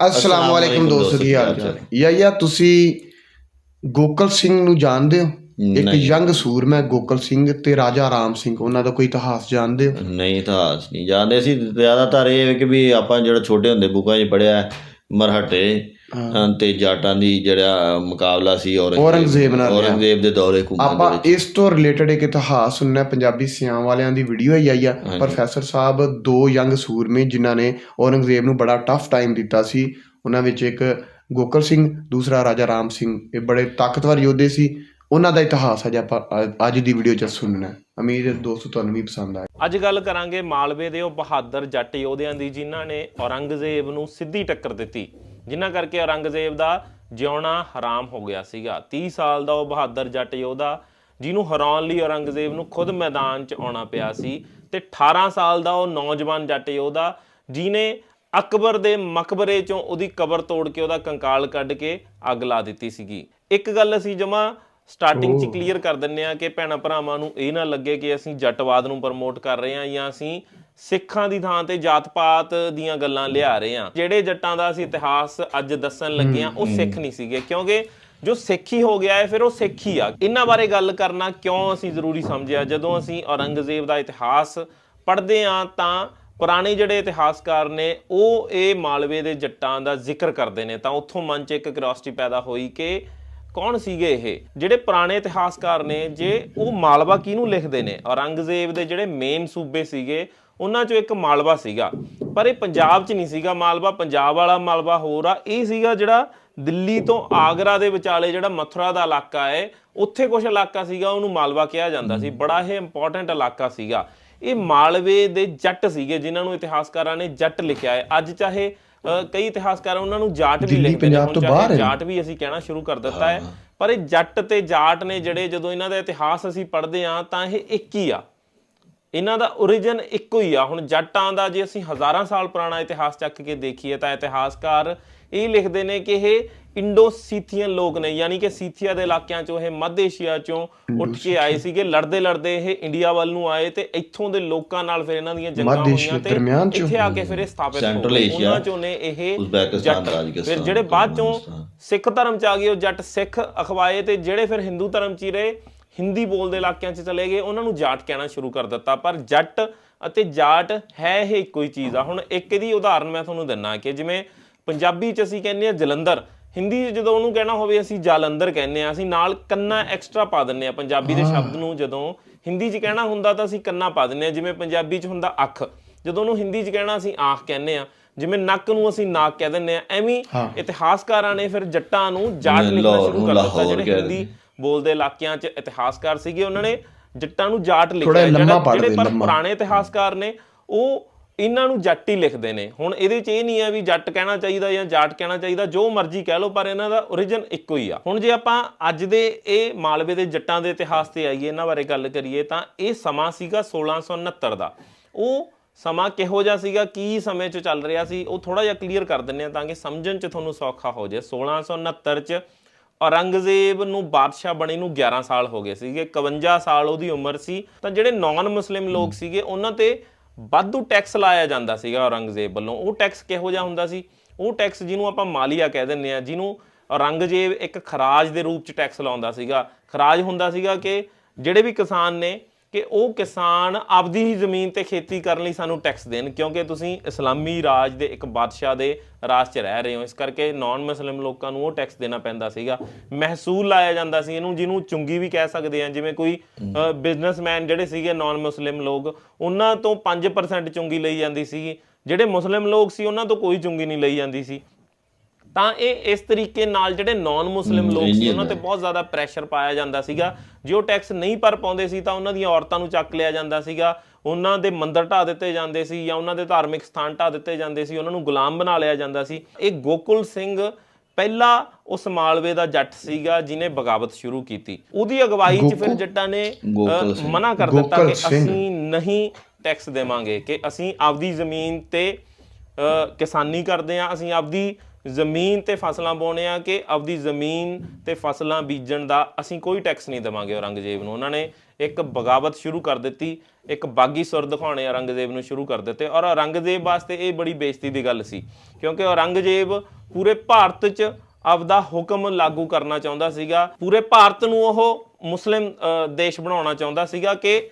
ਅਸਲਾਮ ਵਾਲੇਕੁਮ ਦੋਸਤੋ ਕੀ ਹਾਲ ਚਾਲ? ਯਾ ਯਾ ਤੁਸੀਂ ਗੋਕਲ ਸਿੰਘ ਨੂੰ ਜਾਣਦੇ ਹੋ? ਇੱਕ। ਯੰਗ ਸੂਰਮਾ ਗੋਕਲ ਸਿੰਘ ਤੇ ਰਾਜਾ ਰਾਮ ਸਿੰਘ ਉਹਨਾਂ ਦਾ ਕੋਈ ਇਤਿਹਾਸ ਜਾਣਦੇ ਹੋ? ਨਹੀਂ ਇਤਿਹਾਸ ਨਹੀਂ ਜਾਣਦੇ ਸੀ ਜ਼ਿਆਦਾਤਰ ਇਹ ਕਿ ਵੀ ਆਪਾਂ ਜਿਹੜਾ ਛੋਟੇ ਹੁੰਦੇ ਬੁੱਕਾਂ 'ਚ ਪੜਿਆ ਮਰਹਟੇ। ਤੇ ਜਾਟਾਂ ਦੀ ਜਿਹੜਾ ਮੁਕਾਬਲਾ ਸੀ ਔਰੰਗਜ਼ੇਬ ਨਾਲ। ਔਰੰਗਜ਼ੇਬ ਦੇ ਦੌਰੇ ਘੁੰਮਣ ਆਪਾਂ ਇਸ ਤੋਂ ਰਿਲੇਟਡ ਇੱਕ ਇਤਿਹਾਸ ਸੁਣਨਾ ਪੰਜਾਬੀ ਸਿਆਂ ਵਾਲਿਆਂ ਦੀ ਵੀਡੀਓ ਹੀ ਆਈ ਆ। ਪ੍ਰੋਫੈਸਰ ਸਾਹਿਬ ਦੋ ਯੰਗ ਸੂਰਮੇ ਜਿਨ੍ਹਾਂ ਨੇ ਔਰੰਗਜ਼ੇਬ ਨੂੰ ਬੜਾ ਟਫ ਟਾਈਮ ਦਿੱਤਾ ਸੀ ਉਹਨਾਂ ਵਿੱਚ ਇੱਕ ਗੋਕਲ ਸਿੰਘ ਦੂਸਰਾ ਰਾਜਾ ਰਾਮ ਸਿੰਘ ਇਹ ਬੜੇ ਤਾਕਤਵਰ ਯੋਧੇ ਸੀ ਉਹਨਾਂ ਦਾ ਇਤਿਹਾਸ ਅੱਜ ਆਪਾਂ ਅ- ਅੱਜ ਦੀ ਵੀਡੀਓ 'ਚ ਸੁਣਨਾ। ਹੈ ਉਮੀਦ ਹੈ ਦੋਸਤੋ ਤੁਹਾਨੂੰ ਵੀ ਪਸੰਦ ਆਏ। ਅੱਜ ਗੱਲ ਕਰਾਂਗੇ ਮਾਲਵੇ ਦੇ ਉਹ ਬਹਾਦਰ ਜੱਟ ਯੋਧਿਆਂ ਦੀ, ਜਿਨ੍ਹਾਂ ਨੇ ਔਰੰਗਜ਼ੇਬ ਨੂੰ ਸਿੱਧੀ ਟੱਕਰ ਦਿੱਤੀ। ਜਿਨ੍ਹਾਂ ਕਰਕੇ ਔਰੰਗਜ਼ੇਬ ਦਾ ਜਿਉਣਾ ਹਰਾਮ ਹੋ ਗਿਆ ਸੀਗਾ। 30 ਸਾਲ ਦਾ ਉਹ ਬਹਾਦਰ ਜੱਟ ਯੋਧਾ, ਜਿਹਨੂੰ ਹਰਾਉਣ ਲਈ ਔਰੰਗਜ਼ੇਬ ਨੂੰ ਖੁਦ ਮੈਦਾਨ 'ਚ ਆਉਣਾ ਪਿਆ ਸੀ ਤੇ 18 ਸਾਲ ਦਾ ਉਹ ਨੌਜਵਾਨ ਜੱਟ ਯੋਧਾ ਜਿਨੇ ਅਕਬਰ ਦੇ ਮਕਬਰੇ 'ਚੋਂ ਉਹਦੀ ਕਬਰ ਤੋੜ ਕੇ ਉਹਦਾ ਕੰਕਾਲ ਕੱਢ ਕੇ ਅੱਗ ਲਾ ਦਿੱਤੀ ਸੀਗੀ। ਇੱਕ ਗੱਲ ਅਸੀਂ ਜਮਾ ਸਟਾਰਟਿੰਗ 'ਚ ਕਲੀਅਰ ਕਰ ਦਿੰਨੇ ਆ ਕਿ ਭੈਣਾ ਭਰਾਵਾਂ ਨੂੰ ਇਹ ਨਾ ਲੱਗੇ ਕਿ ਅਸੀਂ ਜੱਟਵਾਦ ਨੂੰ ਪ੍ਰਮੋਟ ਕਰ ਰਹੇ ਹਾਂ ਜਾਂ ਅਸੀਂ ਸਿੱਖਾਂ ਦੀ ਥਾਂ ਤੇ ਜਾਤ-ਪਾਤ ਦੀਆਂ ਗੱਲਾਂ ਲਿਆ ਰਹੇ ਹਾਂ। ਜਿਹੜੇ ਜੱਟਾਂ ਦਾ ਅਸੀਂ ਇਤਿਹਾਸ ਅੱਜ ਦੱਸਣ ਲੱਗੇ ਆ ਉਹ ਸਿੱਖ ਨਹੀਂ ਸੀਗੇ। ਕਿਉਂਕਿ ਜੋ ਸਿੱਖੀ ਹੋ ਗਿਆ ਹੈ ਫਿਰ ਉਹ ਸਿੱਖੀ ਆ। ਇਹਨਾਂ ਬਾਰੇ ਗੱਲ ਕਰਨਾ ਕਿਉਂ ਅਸੀਂ ਜ਼ਰੂਰੀ ਸਮਝਿਆ? ਜਦੋਂ ਅਸੀਂ ਔਰੰਗਜ਼ੇਬ ਦਾ ਇਤਿਹਾਸ ਪੜ੍ਹਦੇ ਆ ਤਾਂ ਪੁਰਾਣੇ ਜਿਹੜੇ ਇਤਿਹਾਸਕਾਰ ਨੇ ਉਹ ਇਹ ਮਾਲਵੇ ਦੇ ਜੱਟਾਂ ਦਾ ਜ਼ਿਕਰ ਕਰਦੇ ਨੇ। ਤਾਂ ਉੱਥੋਂ ਮਨ 'ਚ ਇੱਕ ਕਿਉਰਿਓਸਿਟੀ ਪੈਦਾ ਹੋਈ ਕਿ ਕੌਣ ਸੀਗੇ ਇਹ? ਜਿਹੜੇ ਪੁਰਾਣੇ ਇਤਿਹਾਸਕਾਰ ਨੇ, ਜੇ ਉਹ ਮਾਲਵਾ ਕਿਹਨੂੰ ਲਿਖਦੇ ਨੇ? ਔਰੰਗਜ਼ੇਬ ਦੇ ਜਿਹੜੇ ਮੇਨ ਸੂਬੇ ਸੀਗੇ, ਉਹਨਾਂ ਚੋਂ ਇੱਕ ਮਾਲਵਾ ਸੀਗਾ। ਪਰ ਇਹ ਪੰਜਾਬ 'ਚ ਨਹੀਂ ਸੀਗਾ ਮਾਲਵਾ, ਪੰਜਾਬ ਵਾਲਾ ਮਾਲਵਾ ਹੋਰ ਆ। ਇਹ ਸੀਗਾ ਜਿਹੜਾ ਦਿੱਲੀ ਤੋਂ ਆਗਰਾ ਦੇ ਵਿਚਾਲੇ ਜਿਹੜਾ ਮਥੁਰਾ ਦਾ ਇਲਾਕਾ ਹੈ, ਉੱਥੇ ਕੁਝ ਇਲਾਕਾ ਸੀਗਾ, ਉਹਨੂੰ ਮਾਲਵਾ ਕਿਹਾ ਜਾਂਦਾ ਸੀ। ਬੜਾ ਇਹ ਇੰਪੋਰਟੈਂਟ ਇਲਾਕਾ ਸੀਗਾ। ਇਹ ਮਾਲਵੇ ਦੇ ਜੱਟ ਸੀਗੇ, ਜਿਨ੍ਹਾਂ ਨੂੰ ਇਤਿਹਾਸਕਾਰਾਂ ਨੇ ਜੱਟ ਲਿਖਿਆ ਹੈ। ਅੱਜ ਚਾਹੇ ਕਈ ਇਤਿਹਾਸਕਾਰ ਉਹਨਾਂ ਨੂੰ ਜਾਟ ਵੀ ਲਿਖਦੇ ਨੇ। ਪੰਜਾਬ ਹੁਣ ਤੋਂ ਚਾਹੇ। ਜਾਟ ਵੀ ਅਸੀਂ ਕਹਿਣਾ ਸ਼ੁਰੂ ਕਰ ਦਿੱਤਾ ਹੈ। ਪਰ ਇਹ ਜੱਟ ਤੇ ਜਾਟ ਨੇ ਜਿਹੜੇ ਜਦੋਂ ਇਹਨਾਂ ਦਾ ਇਤਿਹਾਸ ਅਸੀਂ ਪੜ੍ਹਦੇ ਆ ਤਾਂ ਇਹ ਇੱਕ ਹੀ ਆ। ਇਹਨਾਂ ਦਾ origin ਇੱਕੋ ਹੀ ਆ। ਹੁਣ ਜੱਟਾਂ ਦਾ ਜੇ ਅਸੀਂ ਹਜ਼ਾਰਾਂ ਸਾਲ ਪੁਰਾਣਾ ਇਤਿਹਾਸ ਚੱਕ ਕੇ ਦੇਖੀਏ ਤਾਂ ਇਤਿਹਾਸਕਾਰ ਇਹ ਲਿਖਦੇ ਨੇ ਕਿ ਇਹ ਇੰਡੋ ਸੀਥੀਅਨ ਲੋਕ ਨੇ ਯਾਨੀ ਕਿ ਸੀਥੀਆ ਦੇ ਇਲਾਕਿਆਂ ਚੋਂ ਇਹ ਮੱਧ ਏਸ਼ੀਆ ਚੋਂ ਉੱਠ ਕੇ ਆਏ ਸੀਗੇ ਲੜਦੇ ਲੜਦੇ ਇਹ ਇੰਡੀਆ ਵੱਲ ਨੂੰ ਆਏ ਤੇ ਇੱਥੋਂ ਦੇ ਲੋਕਾਂ ਨਾਲ ਫਿਰ ਇਹਨਾਂ ਦੀਆਂ ਜੰਗਾਂ ਹੋਈਆਂ ਤੇ? ਇੱਥੇ ਆ ਕੇ ਫਿਰ ਇਹ ਸਥਾਪਿਤ ਹੋ ਗਏ ਉਹਨਾਂ ਚੋਂ ਨੇ ਇਹ ਉਜ਼ਬੈਕਿਸਤਾਨ, ਜੱਟ। ਫਿਰ ਜਿਹੜੇ ਬਾਅਦ ਚੋਂ। ਸਿੱਖ ਧਰਮ ਚ ਆ ਗਏ ਉਹ ਜੱਟ ਸਿੱਖ ਅਖਵਾਏ ਤੇ ਜਿਹੜੇ ਫਿਰ ਹਿੰਦੂ ਧਰਮ ਚ ਹੀ ਰਹੇ ਹਿੰਦੀ ਬੋਲਦੇ ਇਲਾਕਿਆਂ 'ਚ ਚਲੇ ਗਏ ਉਹਨਾਂ ਨੂੰ ਜਾਟ ਕਹਿਣਾ ਸ਼ੁਰੂ ਕਰ ਦਿੱਤਾ ਪਰ ਜੱਟ ਅਤੇ ਜਾਟ ਹੈ ਇਹ ਇੱਕੋ ਹੀ ਚੀਜ਼ ਆ ਹੁਣ ਇੱਕ ਇਹਦੀ ਉਦਾਹਰਨ ਮੈਂ ਤੁਹਾਨੂੰ ਦਿੰਨਾ ਕਿ ਜਿਵੇਂ ਪੰਜਾਬੀ 'ਚ ਅਸੀਂ ਕਹਿੰਦੇ ਆ ਜਲੰਧਰ ਹਿੰਦੀ 'ਚ ਜਦੋਂ ਉਹਨੂੰ ਕਹਿਣਾ ਹੋਵੇ ਅਸੀਂ ਜਾਲੰਧਰ ਕਹਿੰਦੇ ਆ ਅਸੀਂ ਨਾਲ ਕੰਨਾ ਐਕਸਟਰਾ ਪਾ ਦਿੰਨੇ ਆ ਪੰਜਾਬੀ ਦੇ ਸ਼ਬਦ ਨੂੰ ਜਦੋਂ ਹਿੰਦੀ 'ਚ ਕਹਿਣਾ ਹੁੰਦਾ ਤਾਂ ਅਸੀਂ ਕੰਨਾ ਪਾ ਦਿੰਨੇ ਆ ਜਿਵੇਂ ਪੰਜਾਬੀ 'ਚ ਹੁੰਦਾ ਅੱਖ। ਜਦੋਂ ਉਹਨੂੰ ਹਿੰਦੀ 'ਚ ਕਹਿਣਾ ਅਸੀਂ ਆਂਖ ਕਹਿੰਦੇ ਆ ਜਿਵੇਂ ਨੱਕ ਨੂੰ ਅਸੀਂ ਨਾਕ ਕਹਿ ਦਿੰਨੇ ਆ ਐਵੇਂ। ਇਤਿਹਾਸਕਾਰਾਂ ਨੇ ਫਿਰ ਜੱਟਾਂ ਨੂੰ ਜਾਟ ਲਿਖਣਾ ਸ਼ੁਰੂ ਕਰ ਦਿੱਤਾ। ਜਿਹੜੇ ਹਿੰਦੀ ਦਿੰਦੇ। ਬੋਲਦੇ ਇਲਾਕਿਆਂ 'ਚ ਇਤਿਹਾਸਕਾਰ ਸੀਗੇ ਉਹਨਾਂ ਨੇ ਜੱਟਾਂ ਨੂੰ ਜਾਟ ਲਿਖਿਆ। ਜਿਹੜਾ- ਪਰ। ਪੁਰਾਣੇ ਇਤਿਹਾਸਕਾਰ ਨੇ ਉਹ ਇਹਨਾਂ ਨੂੰ ਜੱਟ ਹੀ ਲਿਖਦੇ ਨੇ। ਹੁਣ ਇਹਦੇ 'ਚ ਇਹ ਨਹੀਂ ਆ ਵੀ ਜੱਟ ਕਹਿਣਾ ਚਾਹੀਦਾ ਜਾਂ ਜਾਟ ਕਹਿਣਾ ਚਾਹੀਦਾ, ਜੋ ਮਰਜ਼ੀ ਕਹਿ ਲਓ, ਪਰ ਇਹਨਾਂ ਦਾ origin ਇੱਕੋ ਹੀ ਆ। ਹੁਣ ਜੇ ਆਪਾਂ ਅੱਜ ਦੇ ਇਹ ਮਾਲਵੇ ਦੇ ਜੱਟਾਂ ਦੇ ਇਤਿਹਾਸ ਤੇ ਆਈਏ, ਇਹਨਾਂ ਬਾਰੇ ਗੱਲ ਕਰੀਏ, ਤਾਂ ਇਹ ਸਮਾਂ ਸੀਗਾ 1669 ਦਾ। ਉਹ ਸਮਾਂ ਕਿਹੋ ਜਿਹਾ ਸੀਗਾ, ਕੀ ਸਮੇਂ 'ਚ ਚੱਲ ਰਿਹਾ ਸੀ, ਉਹ ਥੋੜਾ ਜਿਹਾ ਕਲੀਅਰ ਕਰ ਦਿੰਨੇ ਆ ਤਾਂ ਕਿ ਸਮਝਣ 'ਚ ਤੁਹਾਨੂੰ ਸੌਖਾ ਹੋ ਜਾਏ। 1669 'ਚ ਔਰੰਗਜ਼ੇਬ ਨੂੰ ਬਾਦਸ਼ਾਹ ਬਣੇ ਨੂੰ 11 ਸਾਲ ਹੋ ਗਏ ਸੀਗੇ 51 ਸਾਲ ਉਹਦੀ ਉਮਰ ਸੀ। ਤਾਂ ਜਿਹੜੇ ਨਾਨ ਮੁਸਲਿਮ ਲੋਕ ਸੀਗੇ, ਉਹਨਾਂ ਤੇ ਵਾਧੂ ਟੈਕਸ ਲਾਇਆ ਜਾਂਦਾ ਸੀਗਾ ਔਰੰਗਜ਼ੇਬ ਵੱਲੋਂ। ਉਹ ਟੈਕਸ ਕਿਹੋ ਜਿਹਾ ਹੁੰਦਾ ਸੀ? ਉਹ ਟੈਕਸ ਜਿਹਨੂੰ ਆਪਾਂ ਮਾਲੀਆ ਕਹਿ ਦਿੰਨੇ ਆ ਜਿਹਨੂੰ ਔਰੰਗਜ਼ੇਬ ਇੱਕ ਖਰਾਜ ਦੇ ਰੂਪ ਚ ਟੈਕਸ ਲਾਉਂਦਾ ਸੀਗਾ। ਖਰਾਜ ਹੁੰਦਾ ਸੀਗਾ ਕਿ ਜਿਹੜੇ ਵੀ ਕਿਸਾਨ ਨੇ ਕਿ ਉਹ ਕਿਸਾਨ ਆਪਦੀ ਹੀ ਜ਼ਮੀਨ ਤੇ ਖੇਤੀ ਕਰਨ ਲਈ ਸਾਨੂੰ ਟੈਕਸ ਦੇਣ, ਕਿਉਂਕਿ ਤੁਸੀਂ ਇਸਲਾਮੀ ਰਾਜ ਦੇ ਇੱਕ ਬਾਦਸ਼ਾਹ ਦੇ ਰਾਜ 'ਚ ਰਹਿ ਰਹੇ ਹੋ। ਇਸ ਕਰਕੇ ਨਾਨ ਮੁਸਲਿਮ ਲੋਕਾਂ ਨੂੰ ਉਹ ਟੈਕਸ ਦੇਣਾ ਪੈਂਦਾ ਸੀਗਾ। ਮਹਿਸੂਲ ਲਾਇਆ ਜਾਂਦਾ ਸੀ ਇਹਨੂੰ, ਜਿਹਨੂੰ ਚੁੰਗੀ ਵੀ ਕਹਿ ਸਕਦੇ ਆ। ਜਿਵੇਂ ਕੋਈ ਬਿਜ਼ਨਸਮੈਨ ਜਿਹੜੇ ਸੀਗੇ ਨਾਨ ਮੁਸਲਿਮ ਲੋਕ, ਉਹਨਾਂ ਤੋਂ 5% ਚੁੰਗੀ ਲਈ ਜਾਂਦੀ ਸੀ ਜਿਹੜੇ ਮੁਸਲਿਮ ਲੋਕ ਸੀ, ਉਹਨਾਂ ਤੋਂ ਕੋਈ ਚੁੰਗੀ ਨਹੀਂ ਲਈ ਜਾਂਦੀ ਸੀ। ਤਾਂ ਇਹ ਇਸ ਤਰੀਕੇ ਨਾਲ ਜਿਹੜੇ ਨਾਨ ਮੁਸਲਿਮ ਲੋਕ ਸੀ ਉਹਨਾਂ ਤੇ ਬਹੁਤ ਜ਼ਿਆਦਾ ਪ੍ਰੈਸ਼ਰ ਪਾਇਆ ਜਾਂਦਾ ਸੀਗਾ। ਜੇ ਉਹ ਟੈਕਸ ਨਹੀਂ ਭਰ ਪਾਉਂਦੇ ਸੀ ਤਾਂ ਉਹਨਾਂ ਦੀਆਂ ਔਰਤਾਂ ਨੂੰ ਚੱਕ ਲਿਆ ਜਾਂਦਾ ਸੀਗਾ। ਉਹਨਾਂ ਦੇ ਮੰਦਰ ਢਾ ਦਿੱਤੇ ਜਾਂਦੇ ਸੀ ਜਾਂ ਉਹਨਾਂ ਦੇ ਧਾਰਮਿਕ ਸਥਾਨ ਢਾ ਦਿੱਤੇ ਜਾਂਦੇ ਸੀ ਉਹਨਾਂ ਨੂੰ ਗੁਲਾਮ ਬਣਾ ਲਿਆ ਜਾਂਦਾ ਸੀ। ਇਹ ਗੋਕੁਲ ਸਿੰਘ ਪਹਿਲਾ ਉਸ ਮਾਲਵੇ ਦਾ ਜੱਟ ਸੀਗਾ ਜਿਨੇ ਬਗਾਵਤ ਸ਼ੁਰੂ ਕੀਤੀ। ਉਹਦੀ ਅਗਵਾਈ 'ਚ ਫਿਰ ਜੱਟਾਂ ਨੇ। ਮਨਾ ਕਰ ਦਿੱਤਾ ਕਿ। ਅਸੀਂ ਨਹੀਂ ਟੈਕਸ ਦੇਵਾਂਗੇ ਕਿ ਅਸੀਂ ਆਪਦੀ ਜ਼ਮੀਨ ਤੇ ਕਿਸਾਨੀ ਕਰਦੇ ਆ ਅਸੀਂ ਆਪਦੀ ਜ਼ਮੀਨ ਤੇ ਫਸਲਾਂ ਪਾਉਣੇ ਆ ਕਿ ਆਪਦੀ ਜ਼ਮੀਨ ਤੇ ਫਸਲਾਂ ਬੀਜਣ ਦਾ ਅਸੀਂ ਕੋਈ ਟੈਕਸ ਨਹੀਂ ਦੇਵਾਂਗੇ ਔਰੰਗਜ਼ੇਬ ਨੂੰ। ਉਹਨਾਂ ਨੇ ਇੱਕ ਬਗਾਵਤ ਸ਼ੁਰੂ ਕਰ ਦਿੱਤੀ, ਇੱਕ ਬਾਗੀ ਸੁਰ ਦਿਖਾਉਣੇ ਔਰੰਗਜ਼ੇਬ ਨੂੰ ਸ਼ੁਰੂ ਕਰ ਦਿੱਤੇ ਔਰ ਔਰੰਗਜ਼ੇਬ ਵਾਸਤੇ ਇਹ ਬੜੀ ਬੇਇੱਜ਼ਤੀ ਦੀ ਗੱਲ ਸੀ, ਕਿਉਂਕਿ ਔਰੰਗਜ਼ੇਬ ਪੂਰੇ ਭਾਰਤ 'ਚ ਆਪਦਾ ਹੁਕਮ ਲਾਗੂ ਕਰਨਾ ਚਾਹੁੰਦਾ ਸੀਗਾ, ਪੂਰੇ ਭਾਰਤ ਨੂੰ ਉਹ ਮੁਸਲਿਮ ਦੇਸ਼ ਬਣਾਉਣਾ ਚਾਹੁੰਦਾ ਸੀਗਾ ਕਿ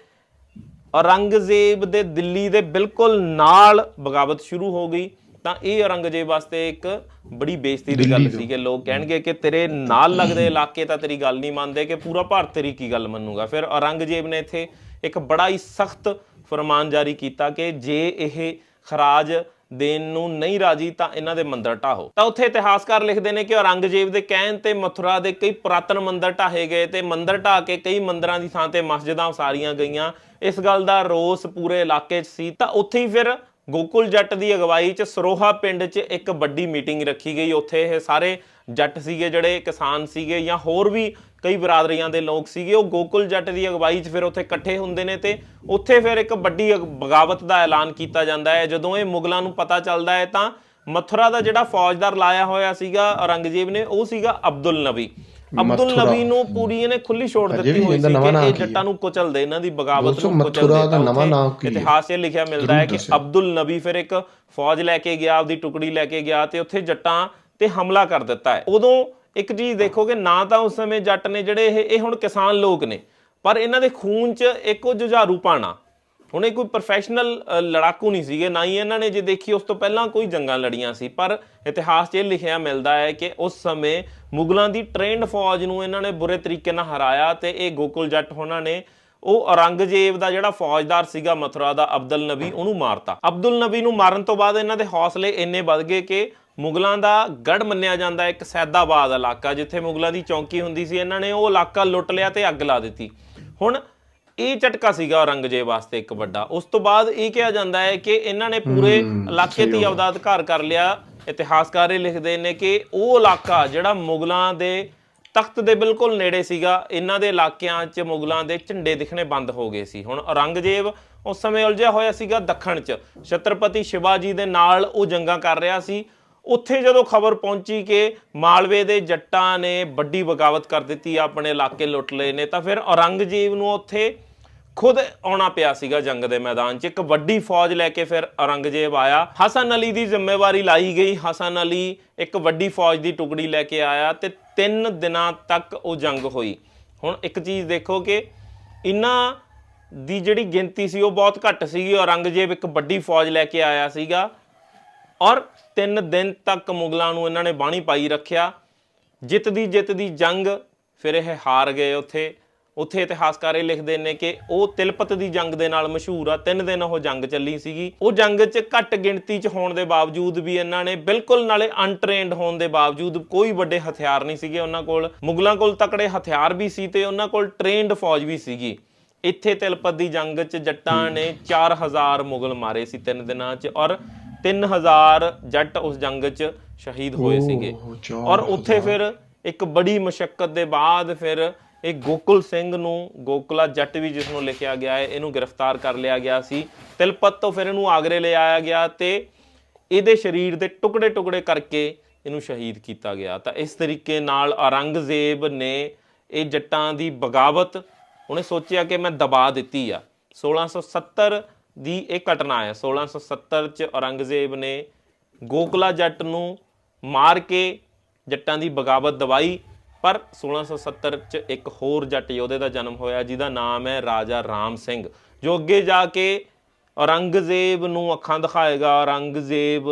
ਔਰੰਗਜ਼ੇਬ ਦੇ ਦਿੱਲੀ ਦੇ ਬਿਲਕੁਲ ਨਾਲ ਬਗਾਵਤ ਸ਼ੁਰੂ ਹੋ ਗਈ। ਤਾਂ ਇਹ ਔਰੰਗਜ਼ੇਬ ਵਾਸਤੇ ਇੱਕ ਬੜੀ ਬੇਇੱਜ਼ਤੀ ਦੀ ਗੱਲ ਸੀ ਕਿ ਲੋਕ ਕਹਿਣਗੇ ਕਿ ਤੇਰੇ ਨਾਲ ਲੱਗਦੇ ਇਲਾਕੇ ਤਾਂ ਤੇਰੀ ਗੱਲ ਨਹੀਂ ਮੰਨਦੇ ਕਿ ਪੂਰਾ ਭਾਰਤ ਤੇਰੀ ਕੀ ਗੱਲ ਮੰਨੂਗਾ। ਫਿਰ ਔਰੰਗਜ਼ੇਬ ਨੇ ਇੱਥੇ ਇੱਕ ਬੜਾ ਹੀ ਸਖਤ ਫਰਮਾਨ ਜਾਰੀ ਕੀਤਾ ਕਿ ਜੇ ਇਹ ਖਰਾਜ ਦੇਣ ਨੂੰ ਨਹੀਂ ਰਾਜੀ ਤਾਂ ਇਹਨਾਂ ਦੇ ਮੰਦਰ ਢਾਹੋ। ਤਾਂ ਉੱਥੇ ਇਤਿਹਾਸਕਾਰ ਲਿਖਦੇ ਨੇ ਕਿ ਔਰੰਗਜ਼ੇਬ ਦੇ ਕਹਿਣ ਤੇ ਮਥੁਰਾ ਦੇ ਕਈ ਪੁਰਾਤਨ ਮੰਦਰ ਢਾਹੇ ਗਏ ਤੇ ਮੰਦਰ ਢਾਹ ਕੇ ਕਈ ਮੰਦਰਾਂ ਦੀ ਥਾਂ ਤੇ ਮਸਜਿਦਾਂ ਉਸਾਰੀਆਂ ਗਈਆਂ। ਇਸ ਗੱਲ ਦਾ ਰੋਸ ਪੂਰੇ ਇਲਾਕੇ 'ਚ ਸੀ ਤਾਂ ਉੱਥੇ ਹੀ ਫਿਰ ਗੋਕੁਲ ਜੱਟ ਦੀ ਅਗਵਾਈ 'ਚ ਸਰੋਹਾ ਪਿੰਡ 'ਚ ਇੱਕ ਵੱਡੀ ਮੀਟਿੰਗ ਰੱਖੀ ਗਈ। ਉੱਥੇ ਇਹ ਸਾਰੇ ਜੱਟ ਸੀਗੇ ਜਿਹੜੇ ਕਿਸਾਨ ਸੀਗੇ ਜਾਂ ਹੋਰ ਵੀ ਕਈ ਬਰਾਦਰੀਆਂ ਦੇ ਲੋਕ ਸੀਗੇ। ਉਹ ਗੋਕੁਲ ਜੱਟ ਦੀ ਅਗਵਾਈ 'ਚ ਫਿਰ ਉੱਥੇ ਇਕੱਠੇ ਹੁੰਦੇ ਨੇ ਤੇ ਉੱਥੇ ਫਿਰ ਇੱਕ ਵੱਡੀ ਅਗ- ਬਗਾਵਤ ਦਾ ਐਲਾਨ ਕੀਤਾ ਜਾਂਦਾ ਹੈ। ਜਦੋਂ ਇਹ ਮੁਗਲਾਂ ਨੂੰ ਪਤਾ ਚੱਲਦਾ ਹੈ ਤਾਂ ਮਥੁਰਾ ਦਾ ਜਿਹੜਾ ਫੌਜਦਾਰ ਲਾਇਆ ਹੋਇਆ ਸੀਗਾ ਔਰੰਗਜ਼ੇਬ ਨੇ, ਉਹ ਸੀਗਾ ਅਬਦੁਲ ਨਬੀ। ਅਬਦੁਲ। ਨਬੀ ਨੂੰ ਪੂਰੀ ਇਹਨੇ ਖੁੱਲੀ ਛੋੜ ਦਿੱਤੀ ਹੋਈ ਸੀ ਕਿ ਇਹ? ਜੱਟਾਂ ਨੂੰ ਕੁਚਲ ਦੇ ਇਹਨਾਂ ਦੀ ਬਗਾਵਤ ਨੂੰ ਕੁਚਲ ਦੇ ਦਾ ਨਵਾਂ ਉੱਥੇ ਨਾਂ ਕੀ? ਇਤਿਹਾਸ 'ਚ ਲਿਖਿਆ ਮਿਲਦਾ ਹੈ ਕਿ। ਅਬਦੁਲ ਨਬੀ ਫਿਰ ਇੱਕ ਫੌਜ ਲੈ ਕੇ ਗਿਆ ਆਪਦੀ ਟੁਕੜੀ ਲੈ ਕੇ ਗਿਆ ਤੇ ਉੱਥੇ ਜੱਟਾਂ ਤੇ ਹਮਲਾ ਕਰ ਦਿੱਤਾ ਹੈ ਉਦੋਂ ਇੱਕ ਚੀਜ਼ ਦੇਖੋ ਕਿ ਨਾ ਤਾਂ ਉਸ ਸਮੇਂ ਜੱਟ ਨੇ ਜਿਹੜੇ ਇਹ ਇਹ ਹੁਣ ਕਿਸਾਨ ਲੋਕ ਨੇ ਪਰ ਇਹਨਾਂ ਦੇ ਖੂਨ 'ਚ ਇੱਕ ਜੁਝਾਰੂ ਪਾਣਾ ਹੁਣ ਇਹ ਕੋਈ ਪ੍ਰੋਫੈਸ਼ਨਲ ਲੜਾਕੂ ਨਹੀਂ ਸੀਗੇ, ਨਾ ਹੀ ਇਹਨਾਂ ਨੇ ਜੇ ਦੇਖੀ, ਉਸ ਤੋਂ ਪਹਿਲਾਂ ਕੋਈ ਜੰਗਾਂ ਲੜੀਆਂ ਸੀ, ਪਰ ਇਤਿਹਾਸ 'ਚ ਇਹ ਲਿਖਿਆ ਮਿਲਦਾ ਹੈ ਕਿ ਉਸ ਸਮੇਂ ਮੁਗਲਾਂ ਦੀ ਟ੍ਰੇਨਡ ਫੌਜ ਨੂੰ ਇਹਨਾਂ ਨੇ ਬੁਰੇ ਤਰੀਕੇ ਨਾਲ ਹਰਾਇਆ ਤੇ ਇਹ ਗੋਕੁਲ ਜੱਟ ਉਹਨਾਂ ਨੇ ਉਹ ਔਰੰਗਜ਼ੇਬ ਦਾ ਜਿਹੜਾ ਫੌਜਦਾਰ ਸੀਗਾ ਮਥੁਰਾ ਦਾ, ਅਬਦੁਲ ਨਬੀ, ਉਹਨੂੰ ਮਾਰਤਾ। ਅਬਦੁਲ ਨਬੀ ਨੂੰ ਮਾਰਨ ਤੋਂ ਬਾਅਦ ਇਹਨਾਂ ਦੇ ਹੌਸਲੇ ਇੰਨੇ ਵੱਧ ਗਏ ਕਿ ਮੁਗਲਾਂ ਦਾ ਗੜ ਮੰਨਿਆ ਜਾਂਦਾ, ਇੱਕ ਸੈਦਾਬਾਦ ਇਲਾਕਾ, ਜਿੱਥੇ ਮੁਗਲਾਂ ਦੀ ਚੌਂਕੀ ਹੁੰਦੀ ਸੀ, ਇਹਨਾਂ ਨੇ ਉਹ ਇਲਾਕਾ ਲੁੱਟ ਲਿਆ ਤੇ ਅੱਗ ਲਾ ਦਿੱਤੀ। ਹੁਣ ਇਹ ਝਟਕਾ ਸੀਗਾ ਔਰੰਗਜ਼ੇਬ ਵਾਸਤੇ ਇੱਕ ਵੱਡਾ। ਉਸ ਤੋਂ ਬਾਅਦ ਇਹ ਕਿਹਾ ਜਾਂਦਾ ਹੈ ਕਿ ਇਹਨਾਂ ਨੇ ਪੂਰੇ ਇਲਾਕੇ ਤੇ ਆਪਦਾ ਅਧਿਕਾਰ ਕਰ ਲਿਆ। ਇਤਿਹਾਸਕਾਰ ਇਹ ਲਿਖਦੇ ਨੇ ਕਿ ਉਹ ਇਲਾਕਾ ਜਿਹੜਾ ਮੁਗਲਾਂ ਦੇ ਤਖਤ ਦੇ ਬਿਲਕੁਲ ਨੇੜੇ ਸੀਗਾ ਇਹਨਾਂ ਦੇ ਇਲਾਕਿਆਂ 'ਚ ਮੁਗਲਾਂ ਦੇ ਝੰਡੇ ਦਿਖਣੇ ਬੰਦ ਹੋ ਗਏ ਸੀ। ਹੁਣ ਔਰੰਗਜ਼ੇਬ ਉਸ ਸਮੇਂ ਉਲਝਿਆ ਹੋਇਆ ਸੀਗਾ ਦੱਖਣ 'ਚ। ਛਤਰਪਤੀ ਸ਼ਿਵਾਜੀ ਦੇ ਨਾਲ ਉਹ ਜੰਗਾਂ ਕਰ ਰਿਹਾ ਸੀ। ਉੱਥੇ ਜਦੋਂ ਖਬਰ ਪਹੁੰਚੀ ਕਿ ਮਾਲਵੇ ਦੇ ਜੱਟਾਂ ਨੇ ਵੱਡੀ ਬਗਾਵਤ ਕਰ ਦਿੱਤੀ, ਆਪਣੇ ਇਲਾਕੇ ਲੁੱਟ ਲਏ ਨੇ, ਤਾਂ ਫਿਰ ਔਰੰਗਜ਼ੇਬ ਨੂੰ ਉੱਥੇ ਖੁਦ ਆਉਣਾ ਪਿਆ ਸੀਗਾ ਜੰਗ ਦੇ ਮੈਦਾਨ 'ਚ। ਇੱਕ ਵੱਡੀ ਫੌਜ ਲੈ ਕੇ ਫਿਰ ਔਰੰਗਜ਼ੇਬ ਆਇਆ। ਹਸਨ ਅਲੀ ਦੀ ਜ਼ਿੰਮੇਵਾਰੀ ਲਾਈ ਗਈ। ਹਸਨ ਅਲੀ ਇੱਕ ਵੱਡੀ ਫੌਜ ਦੀ ਟੁਕੜੀ ਲੈ ਕੇ ਆਇਆ ਤੇ 3 ਦਿਨਾਂ ਤੱਕ ਉਹ ਜੰਗ ਹੋਈ। ਹੁਣ ਇੱਕ ਚੀਜ਼ ਦੇਖੋ ਕਿ ਇਹਨਾਂ ਦੀ ਜਿਹੜੀ ਗਿਣਤੀ ਸੀ ਉਹ ਬਹੁਤ ਘੱਟ ਸੀਗੀ। ਔਰੰਗਜ਼ੇਬ ਇੱਕ ਵੱਡੀ ਫੌਜ ਲੈ ਕੇ ਆਇਆ ਸੀਗਾ ਔਰ 3 ਦਿਨ ਤੱਕ ਮੁਗਲਾਂ ਨੂੰ ਇਹਨਾਂ ਨੇ ਬਾਣੀ ਪਾਈ ਰੱਖਿਆ। ਜਿੱਤ ਦੀ ਜਿੱਤ ਦੀ ਜੰਗ, ਫਿਰ ਇਹ ਹਾਰ ਗਏ ਉੱਥੇ। ਉੱਥੇ ਇਤਿਹਾਸਕਾਰ ਇਹ ਲਿਖਦੇ ਨੇ ਕਿ ਉਹ ਤਿਲਪਤ ਦੀ ਜੰਗ ਦੇ ਨਾਲ ਮਸ਼ਹੂਰ ਆ। ਤਿੰਨ ਦਿਨ ਉਹ ਜੰਗ ਚੱਲੀ ਸੀਗੀ। ਉਹ ਜੰਗ 'ਚ ਘੱਟ ਗਿਣਤੀ 'ਚ ਹੋਣ ਦੇ ਬਾਵਜੂਦ ਵੀ ਇਹਨਾਂ ਨੇ ਬਿਲਕੁਲ ਨਾਲੇ ਅਨਟ੍ਰੇਨਡ ਹੋਣ ਦੇ ਬਾਵਜੂਦ ਕੋਈ ਵੱਡੇ ਹਥਿਆਰ ਨਹੀਂ ਸੀਗੇ ਉਹਨਾਂ ਕੋਲ। ਮੁਗਲਾਂ ਕੋਲ ਤਕੜੇ ਹਥਿਆਰ ਵੀ ਸੀ ਤੇ ਉਹਨਾਂ ਕੋਲ ਟ੍ਰੇਨਡ ਫੌਜ ਵੀ ਸੀਗੀ। ਇੱਥੇ ਤਿਲਪਤ ਦੀ ਜੰਗ 'ਚ ਜੱਟਾਂ ਨੇ 4000 ਮੁਗਲ ਮਾਰੇ ਸੀ ਤਿੰਨ ਦਿਨਾਂ 'ਚ ਔਰ 3000 ਜੱਟ ਉਸ ਜੰਗ 'ਚ ਸ਼ਹੀਦ ਹੋਏ ਸੀਗੇ। ਔਰ ਉੱਥੇ ਫਿਰ ਇੱਕ ਬੜੀ ਮੁਸ਼ਕਲ ਦੇ ਬਾਅਦ ਫਿਰ ਇਹ ਗੋਕੁਲ ਸਿੰਘ ਨੂੰ ਗੋਕੁਲਾ ਜੱਟ ਵੀ ਜਿਸ ਨੂੰ ਲਿਖਿਆ ਗਿਆ ਹੈ ਇਹਨੂੰ ਗ੍ਰਿਫਤਾਰ ਕਰ ਲਿਆ ਗਿਆ ਸੀ। ਤਿਲਪਤ ਤੋਂ ਫਿਰ ਇਹਨੂੰ ਆਗਰੇ ਲੈ ਆਇਆ ਗਿਆ ਤੇ ਇਹਦੇ ਸਰੀਰ ਦੇ ਟੁਕੜੇ ਟੁਕੜੇ ਕਰਕੇ ਇਹਨੂੰ ਸ਼ਹੀਦ ਕੀਤਾ ਗਿਆ। ਤਾਂ ਇਸ ਤਰੀਕੇ ਨਾਲ ਔਰੰਗਜ਼ੇਬ ਨੇ ਇਹ ਜੱਟਾਂ ਦੀ ਬਗਾਵਤ ਉਹਨੇ ਸੋਚਿਆ ਕਿ ਮੈਂ ਦਬਾ ਦਿੱਤੀ ਆ। 1670 ਦੀ ਇਹ ਘਟਨਾ ਹੈ। 1670 ਚ ਔਰੰਗਜ਼ੇਬ ਨੇ ਗੋਕਲਾ ਜੱਟ ਨੂੰ ਮਾਰ ਕੇ ਜੱਟਾਂ ਦੀ ਬਗਾਵਤ ਦਵਾਈ ਪਰ 1670 ਚ ਇੱਕ ਹੋਰ ਜੱਟ ਯੋਧੇ ਦਾ ਜਨਮ ਹੋਇਆ ਜਿਹਦਾ ਨਾਮ ਹੈ ਰਾਜਾ ਰਾਮ ਸਿੰਘ। ਜੋ ਅੱਗੇ ਜਾ ਕੇ ਔਰੰਗਜ਼ੇਬ ਨੂੰ ਅੱਖਾਂ ਦਿਖਾਏਗਾ ਔਰੰਗਜ਼ੇਬ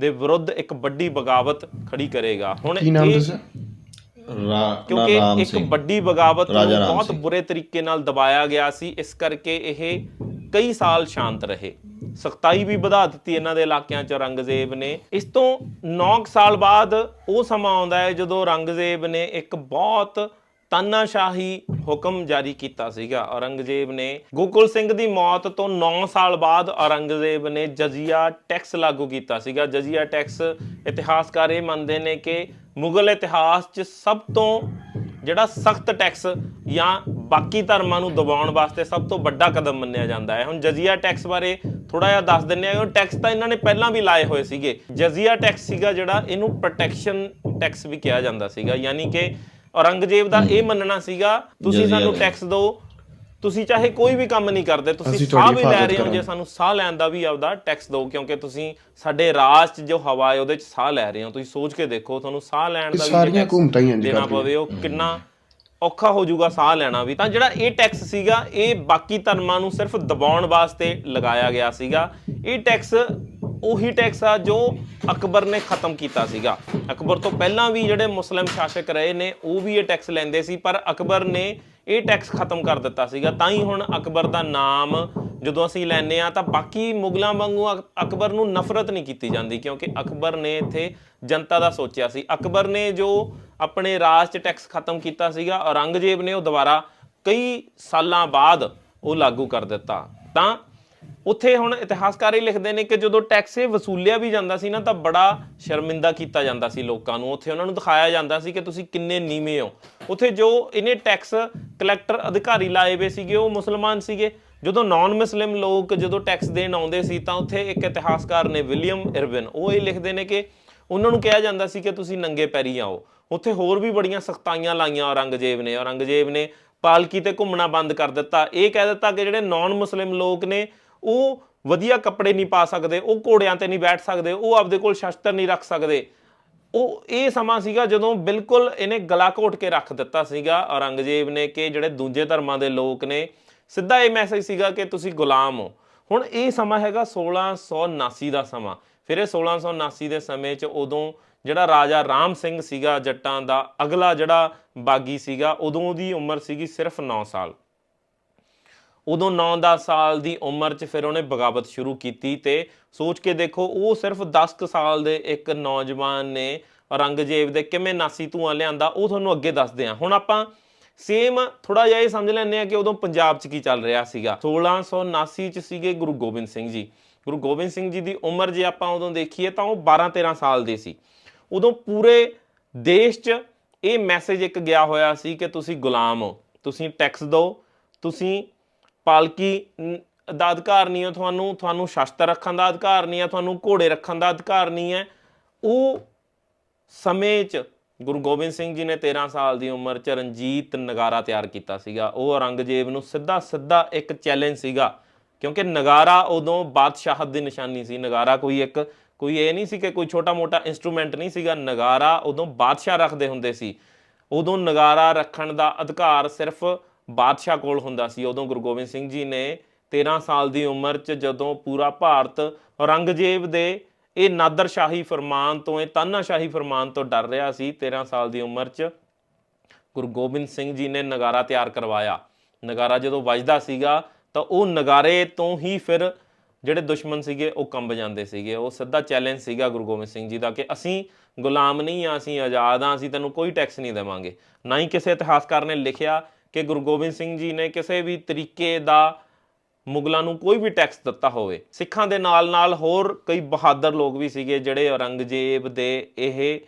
ਦੇ ਵਿਰੁੱਧ ਇੱਕ ਵੱਡੀ ਬਗਾਵਤ ਖੜੀ ਕਰੇਗਾ। ਹੁਣ ਕੀ ਨਾਮ ਇਹ- ਕਿਉਂਕਿ ਇੱਕ ਵੱਡੀ ਬਗਾਵਤ ਨੂੰ ਬਹੁਤ। ਬੁਰੇ ਤਰੀਕੇ ਨਾਲ ਦਬਾਇਆ ਗਿਆ ਸੀ ਇਸ ਕਰਕੇ ਇਹ ਕਈ ਸਾਲ ਸ਼ਾਂਤ ਰਹੇ। ਸਖਤਾਈ ਵੀ ਵਧਾ ਦਿੱਤੀ ਇਹਨਾਂ ਦੇ ਇਲਾਕਿਆਂ 'ਚ ਔਰੰਗਜ਼ੇਬ ਨੇ। ਇਸ ਤੋਂ 9 ਸਾਲ ਬਾਅਦ ਉਹ ਸਮਾਂ ਆਉਂਦਾ ਹੈ ਜਦੋਂ ਔਰੰਗਜ਼ੇਬ ਨੇ ਇੱਕ ਬਹੁਤ ਤਾਨਾਸ਼ਾਹੀ ਹੁਕਮ ਜਾਰੀ ਕੀਤਾ ਸੀਗਾ। ਔਰੰਗਜ਼ੇਬ ਨੇ ਗੋਕੁਲ ਸਿੰਘ ਦੀ ਮੌਤ ਤੋਂ 9 ਸਾਲ ਬਾਅਦ ਔਰੰਗਜ਼ੇਬ ਨੇ ਜਜ਼ੀਆ ਟੈਕਸ ਲਾਗੂ ਕੀਤਾ ਸੀਗਾ। ਜਜ਼ੀਆ ਟੈਕਸ ਇਤਿਹਾਸਕਾਰ ਇਹ ਮੰਨਦੇ ਨੇ ਕਿ ਮੁਗਲ ਇਤਿਹਾਸ 'ਚ ਸਭ ਤੋਂ ਜਿਹੜਾ ਸਖਤ ਟੈਕਸ ਜਾਂ ਬਾਕੀ ਧਰਮਾਂ ਨੂੰ ਦਬਾਉਣ ਵਾਸਤੇ ਸਭ ਤੋਂ ਵੱਡਾ ਕਦਮ ਮੰਨਿਆ ਜਾਂਦਾ ਹੈ। ਹੁਣ ਜਜ਼ੀਆ ਟੈਕਸ ਬਾਰੇ ਥੋੜਾ ਜਿਹਾ ਦੱਸ ਦਿੰਨੇ ਆ ਉਹ ਟੈਕਸ ਤਾਂ ਇਹਨਾਂ ਨੇ ਪਹਿਲਾਂ ਵੀ ਲਾਏ ਹੋਏ ਸੀਗੇ। ਜਜ਼ੀਆ ਟੈਕਸ ਸੀਗਾ ਜਿਹੜਾ ਇਹਨੂੰ ਪ੍ਰੋਟੈਕਸ਼ਨ ਟੈਕਸ ਵੀ ਕਿਹਾ ਜਾਂਦਾ ਸੀਗਾ। ਯਾਨੀ ਕਿ ਔਰੰਗਜ਼ੇਬ ਦਾ ਇਹ ਮੰਨਣਾ ਸੀਗਾ ਤੁਸੀਂ ਸਾਨੂੰ। ਟੈਕਸ ਦਿਓ ਤੁਸੀਂ ਚਾਹੇ ਕੋਈ ਵੀ ਕੰਮ ਨਹੀਂ ਕਰਦੇ ਤੁਸੀਂ ਸਾਹ ਵੀ ਲੈ ਰਹੇ ਹੋ ਜੇ। ਸਾਨੂੰ ਸਾਹ ਲੈਣ ਦਾ ਵੀ ਆਪਦਾ ਟੈਕਸ ਦਿਓ ਕਿਉਂਕਿ ਤੁਸੀਂ ਸਾਡੇ ਰਾਜ 'ਚ ਜੋ ਹਵਾ ਹੈ ਉਹਦੇ 'ਚ ਸਾਹ ਲੈ ਰਹੇ ਹੋ ਤੁਸੀਂ ਸੋਚ ਕੇ ਦੇਖੋ ਤੁਹਾਨੂੰ ਸਾਹ ਲੈਣ ਦਾ ਵੀ ਸਾਰੀਆਂ ਹਕੂਮਤਾਂ ਹੀ ਦੇਣਾ। ਪਵੇ ਉਹ ਕਿੰਨਾ ਔਖਾ ਹੋ ਜਾਊਗਾ ਸਾਹ ਲੈਣਾ ਵੀ ਤਾਂ ਜਿਹੜਾ ਇਹ ਟੈਕਸ ਸੀਗਾ ਇਹ ਬਾਕੀ ਧਰਮਾਂ ਨੂੰ ਸਿਰਫ ਦਬਾਉਣ ਵਾਸਤੇ ਲਗਾਇਆ ਗਿਆ ਸੀਗਾ ਇਹ ਟੈਕਸ ਉਹੀ ਟੈਕਸ ਆ ਜੋ ਅਕਬਰ ਨੇ ਖਤਮ ਕੀਤਾ ਸੀਗਾ ਅਕਬਰ ਤੋਂ ਪਹਿਲਾਂ ਵੀ ਜਿਹੜੇ ਮੁਸਲਿਮ ਸ਼ਾਸਕ ਰਹੇ ਨੇ ਉਹ ਵੀ ਇਹ ਟੈਕਸ ਲੈਂਦੇ ਸੀ ਪਰ ਅਕਬਰ ਨੇ ਇਹ ਟੈਕਸ ਖਤਮ ਕਰ ਦਿੱਤਾ ਸੀਗਾ। ਤਾਂ ਹੀ ਹੁਣ ਅਕਬਰ ਦਾ ਨਾਮ ਜਦੋਂ ਅਸੀਂ ਲੈਨੇ ਆ ਤਾਂ ਬਾਕੀ ਮੁਗਲਾਂ ਵਾਂਗੂ ਅਕ- ਅਕਬਰ ਨੂੰ ਨਫ਼ਰਤ ਨਹੀਂ ਕੀਤੀ ਜਾਂਦੀ ਕਿਉਂਕਿ ਅਕਬਰ ਨੇ ਇੱਥੇ ਜਨਤਾ ਦਾ ਸੋਚਿਆ ਸੀ। ਅਕਬਰ ਨੇ ਜੋ ਆਪਣੇ ਰਾਜ 'ਚ ਟੈਕਸ ਖਤਮ ਕੀਤਾ ਸੀਗਾ, ਔਰੰਗਜ਼ੇਬ ਨੇ ਉਹ ਦੁਬਾਰਾ ਕਈ ਸਾਲਾਂ ਬਾਅਦ ਉਹ ਲਾਗੂ ਕਰ ਦਿੱਤਾ। ਤਾਂ ਉੱਥੇ ਹੁਣ ਇਤਿਹਾਸਕਾਰ ਇਹ ਲਿਖਦੇ ਨੇ ਕਿ ਜਦੋਂ ਟੈਕਸ ਇਹ ਵਸੂਲਿਆ ਵੀ ਜਾਂਦਾ ਸੀ ਨਾ ਤਾਂ ਬੜਾ ਸ਼ਰਮਿੰਦਾ ਕੀਤਾ ਜਾਂਦਾ ਸੀ ਲੋਕਾਂ ਨੂੰ। ਉੱਥੇ ਉਹਨਾਂ ਨੂੰ ਦਿਖਾਇਆ ਜਾਂਦਾ ਸੀ ਕਿ ਤੁਸੀਂ ਕਿੰਨੇ ਨੀਵੇਂ ਹੋ। ਉੱਥੇ ਜੋ ਇਹਨੇ ਟੈਕਸ ਕਲੈਕਟਰ ਅਧਿਕਾਰੀ ਲਾਏ ਹੋਏ ਸੀਗੇ, ਉਹ ਮੁਸਲਮਾਨ ਸੀਗੇ। ਜਦੋਂ ਨਾਨ ਮੁਸਲਿਮ ਲੋਕ ਜਦੋਂ ਟੈਕਸ ਦੇਣ ਆਉਂਦੇ ਸੀ ਤਾਂ ਉੱਥੇ ਇੱਕ ਇਤਿਹਾਸਕਾਰ ਨੇ ਵਿਲੀਅਮ ਇਰਵਿਨ ਉਹ ਇਹ ਲਿਖਦੇ ਨੇ ਕਿ ਉਹਨਾਂ ਨੂੰ ਕਿਹਾ ਜਾਂਦਾ ਸੀ ਕਿ ਤੁਸੀਂ ਨੰਗੇ ਪੈਰੀ ਆਓ। ਉੱਥੇ ਹੋਰ ਵੀ ਬੜੀਆਂ ਸਖਤਾਈਆਂ ਲਾਈਆਂ ਔਰੰਗਜ਼ੇਬ ਨੇ। ਔਰੰਗਜ਼ੇਬ ਨੇ ਪਾਲਕੀ ਤੇ ਘੁੰਮਣਾ ਬੰਦ ਕਰ ਦਿੱਤਾ। ਇਹ ਕਹਿ ਦਿੱਤਾ ਕਿ ਜਿਹੜੇ ਨਾਨ ਮੁਸਲਿਮ ਲੋਕ ਨੇ ਉਹ ਵਧੀਆ ਕੱਪੜੇ ਨਹੀਂ ਪਾ ਸਕਦੇ, ਉਹ ਘੋੜਿਆਂ ਤੇ ਨਹੀਂ ਬੈਠ ਸਕਦੇ, ਉਹ ਆਪਦੇ ਕੋਲ ਸ਼ਸਤਰ ਨਹੀਂ ਰੱਖ ਸਕਦੇ। ਉਹ ਇਹ ਸਮਾਂ ਸੀਗਾ ਜਦੋਂ ਬਿਲਕੁਲ ਇਹਨੇ ਗਲਾ ਘੋਟ ਕੇ ਰੱਖ ਦਿੱਤਾ ਸੀਗਾ ਔਰੰਗਜ਼ੇਬ ਨੇ ਕਿ ਜਿਹੜੇ ਦੂਜੇ ਧਰਮਾਂ ਦੇ ਲੋਕ ਨੇ, ਸਿੱਧਾ ਇਹ ਮੈਸੇਜ ਸੀਗਾ ਕਿ ਤੁਸੀਂ ਗੁਲਾਮ ਹੋ। ਹੁਣ ਇਹ ਸਮਾਂ ਹੈਗਾ 1679 ਦਾ ਸਮਾਂ। ਫਿਰ ਇਹ 1679 ਦੇ ਸਮੇਂ 'ਚ ਉਦੋਂ ਜਿਹੜਾ ਰਾਜਾ ਰਾਮ ਸਿੰਘ ਸੀਗਾ ਜੱਟਾਂ ਦਾ ਅਗਲਾ ਜਿਹੜਾ ਬਾਗੀ ਸੀਗਾ, ਉਦੋਂ ਉਹਦੀ ਉਮਰ ਸੀਗੀ ਸਿਰਫ 9 ਸਾਲ। ਉਦੋਂ 9-10 ਸਾਲ ਦੀ ਉਮਰ 'ਚ ਫਿਰ ਉਹਨੇ ਬਗਾਵਤ ਸ਼ੁਰੂ ਕੀਤੀ ਤੇ ਸੋਚ ਕੇ ਦੇਖੋ, ਉਹ ਸਿਰਫ 10 ਕੁ ਸਾਲ ਦੇ ਇੱਕ ਨੌਜਵਾਨ ਨੇ ਔਰੰਗਜ਼ੇਬ ਦੇ ਕਿਵੇਂ ਨਾਸੀ ਧੂਆਂ ਲਿਆਂਦਾ, ਉਹ ਤੁਹਾਨੂੰ ਅੱਗੇ ਦੱਸਦੇ ਹਾਂ। ਹੁਣ ਆਪਾਂ ਸੇਮ ਥੋੜਾ ਜਿਹਾ ਇਹ ਸਮਝ ਲੈਂਦੇ ਆ ਕਿ ਉਦੋਂ ਪੰਜਾਬ 'ਚ ਕੀ ਚੱਲ ਰਿਹਾ ਸੀਗਾ। 1679 'ਚ ਸੀਗੇ ਗੁਰੂ ਗੋਬਿੰਦ ਸਿੰਘ ਜੀ। ਗੁਰੂ ਗੋਬਿੰਦ ਸਿੰਘ ਜੀ ਦੀ ਉਮਰ ਜੇ ਆਪਾਂ ਉਦੋਂ ਦੇਖੀਏ ਤਾਂ ਉਹ 12-13 ਸਾਲ ਦੇ ਸੀ। ਉਦੋਂ ਪੂਰੇ ਦੇਸ਼ 'ਚ ਇਹ ਮੈਸੇਜ ਇੱਕ ਗਿਆ ਹੋਇਆ ਸੀ ਕਿ ਤੁਸੀਂ ਗੁਲਾਮ ਹੋ, ਤੁਸੀਂ ਟੈਕਸ ਦਿਓ, ਤੁਸੀਂ ਪਾਲਕੀ ਦਾ ਅਧਿਕਾਰ ਨਹੀਂ ਹੈ ਤੁਹਾਨੂੰ ਤੁਹਾਨੂੰ ਸ਼ਸਤਰ ਰੱਖਣ ਦਾ ਅਧਿਕਾਰ ਨਹੀਂ ਹੈ, ਤੁਹਾਨੂੰ ਘੋੜੇ ਰੱਖਣ ਦਾ ਅਧਿਕਾਰ ਨਹੀਂ ਹੈ। ਉਹ ਸਮੇਂ 'ਚ ਗੁਰੂ ਗੋਬਿੰਦ ਸਿੰਘ ਜੀ ਨੇ 13 ਸਾਲ ਦੀ ਉਮਰ 'ਚ ਰਣਜੀਤ ਨਗਾਰਾ ਤਿਆਰ ਕੀਤਾ ਸੀਗਾ। ਉਹ ਔਰੰਗਜ਼ੇਬ ਨੂੰ ਸਿੱਧਾ ਸਿੱਧਾ ਇੱਕ ਚੈਲੰਜ ਸੀਗਾ, ਕਿਉਂਕਿ ਨਗਾਰਾ ਉਦੋਂ ਬਾਦਸ਼ਾਹਤ ਦੀ ਨਿਸ਼ਾਨੀ ਸੀ। ਨਗਾਰਾ ਕੋਈ ਇੱਕ, ਕੋਈ ਇਹ ਨਹੀਂ ਸੀ ਕਿ ਕੋਈ ਛੋਟਾ-ਮੋਟਾ ਇਨਸਟਰੂਮੈਂਟ ਨਹੀਂ ਸੀਗਾ। ਨਗਾਰਾ ਉਦੋਂ ਬਾਦਸ਼ਾਹ ਰੱਖਦੇ ਹੁੰਦੇ ਸੀ। ਉਦੋਂ ਨਗਾਰਾ ਰੱਖਣ ਦਾ ਅਧਿਕਾਰ ਸਿਰਫ ਬਾਦਸ਼ਾਹ ਕੋਲ ਹੁੰਦਾ ਸੀ। ਉਦੋਂ ਗੁਰੂ ਗੋਬਿੰਦ ਸਿੰਘ ਜੀ ਨੇ 13 ਸਾਲ ਦੀ ਉਮਰ 'ਚ ਜਦੋਂ ਪੂਰਾ ਭਾਰਤ ਔਰੰਗਜ਼ੇਬ ਦੇ ਇਹ ਨਾਦਰਸ਼ਾਹੀ ਫਰਮਾਨ ਤੋਂ, ਇਹ ਤਾਨਾਸ਼ਾਹੀ ਫਰਮਾਨ ਤੋਂ ਡਰ ਰਿਹਾ ਸੀ 13 ਸਾਲ ਦੀ ਉਮਰ 'ਚ ਗੁਰੂ ਗੋਬਿੰਦ ਸਿੰਘ ਜੀ ਨੇ ਨਗਾਰਾ ਤਿਆਰ ਕਰਵਾਇਆ। ਨਗਾਰਾ ਜਦੋਂ ਵੱਜਦਾ ਸੀਗਾ ਤਾਂ ਉਹ ਨਗਾਰੇ ਤੋਂ ਹੀ ਫਿਰ ਜਿਹੜੇ ਦੁਸ਼ਮਣ ਸੀਗੇ, ਉਹ ਕੰਬ ਜਾਂਦੇ ਸੀਗੇ। ਉਹ ਸਿੱਧਾ ਚੈਲੰਜ ਸੀਗਾ ਗੁਰੂ ਗੋਬਿੰਦ ਸਿੰਘ ਜੀ ਦਾ ਕਿ ਅਸੀਂ ਗੁਲਾਮ ਨਹੀਂ ਆ, ਅਸੀਂ ਆਜ਼ਾਦ ਆ, ਅਸੀਂ ਤੈਨੂੰ ਕੋਈ ਟੈਕਸ ਨਹੀਂ ਦੇਵਾਂਗੇ। ਨਾ ਹੀ ਕਿਸੇ ਇਤਿਹਾਸਕਾਰ ਨੇ ਲਿਖਿਆ ਕਿ ਗੁਰੂ ਗੋਬਿੰਦ ਸਿੰਘ ਜੀ ਨੇ ਕਿਸੇ ਵੀ ਤਰੀਕੇ ਦਾ ਮੁਗਲਾਂ ਨੂੰ ਕੋਈ ਵੀ ਟੈਕਸ ਦਿੱਤਾ ਹੋਵੇ, ਸਿੱਖਾਂ ਦੇ ਨਾਲ ਨਾਲ ਹੋਰ ਕਈ ਬਹਾਦਰ ਲੋਕ ਵੀ ਸੀਗੇ ਜਿਹੜੇ ਔਰੰਗਜ਼ੇਬ ਦੇ ਇਹ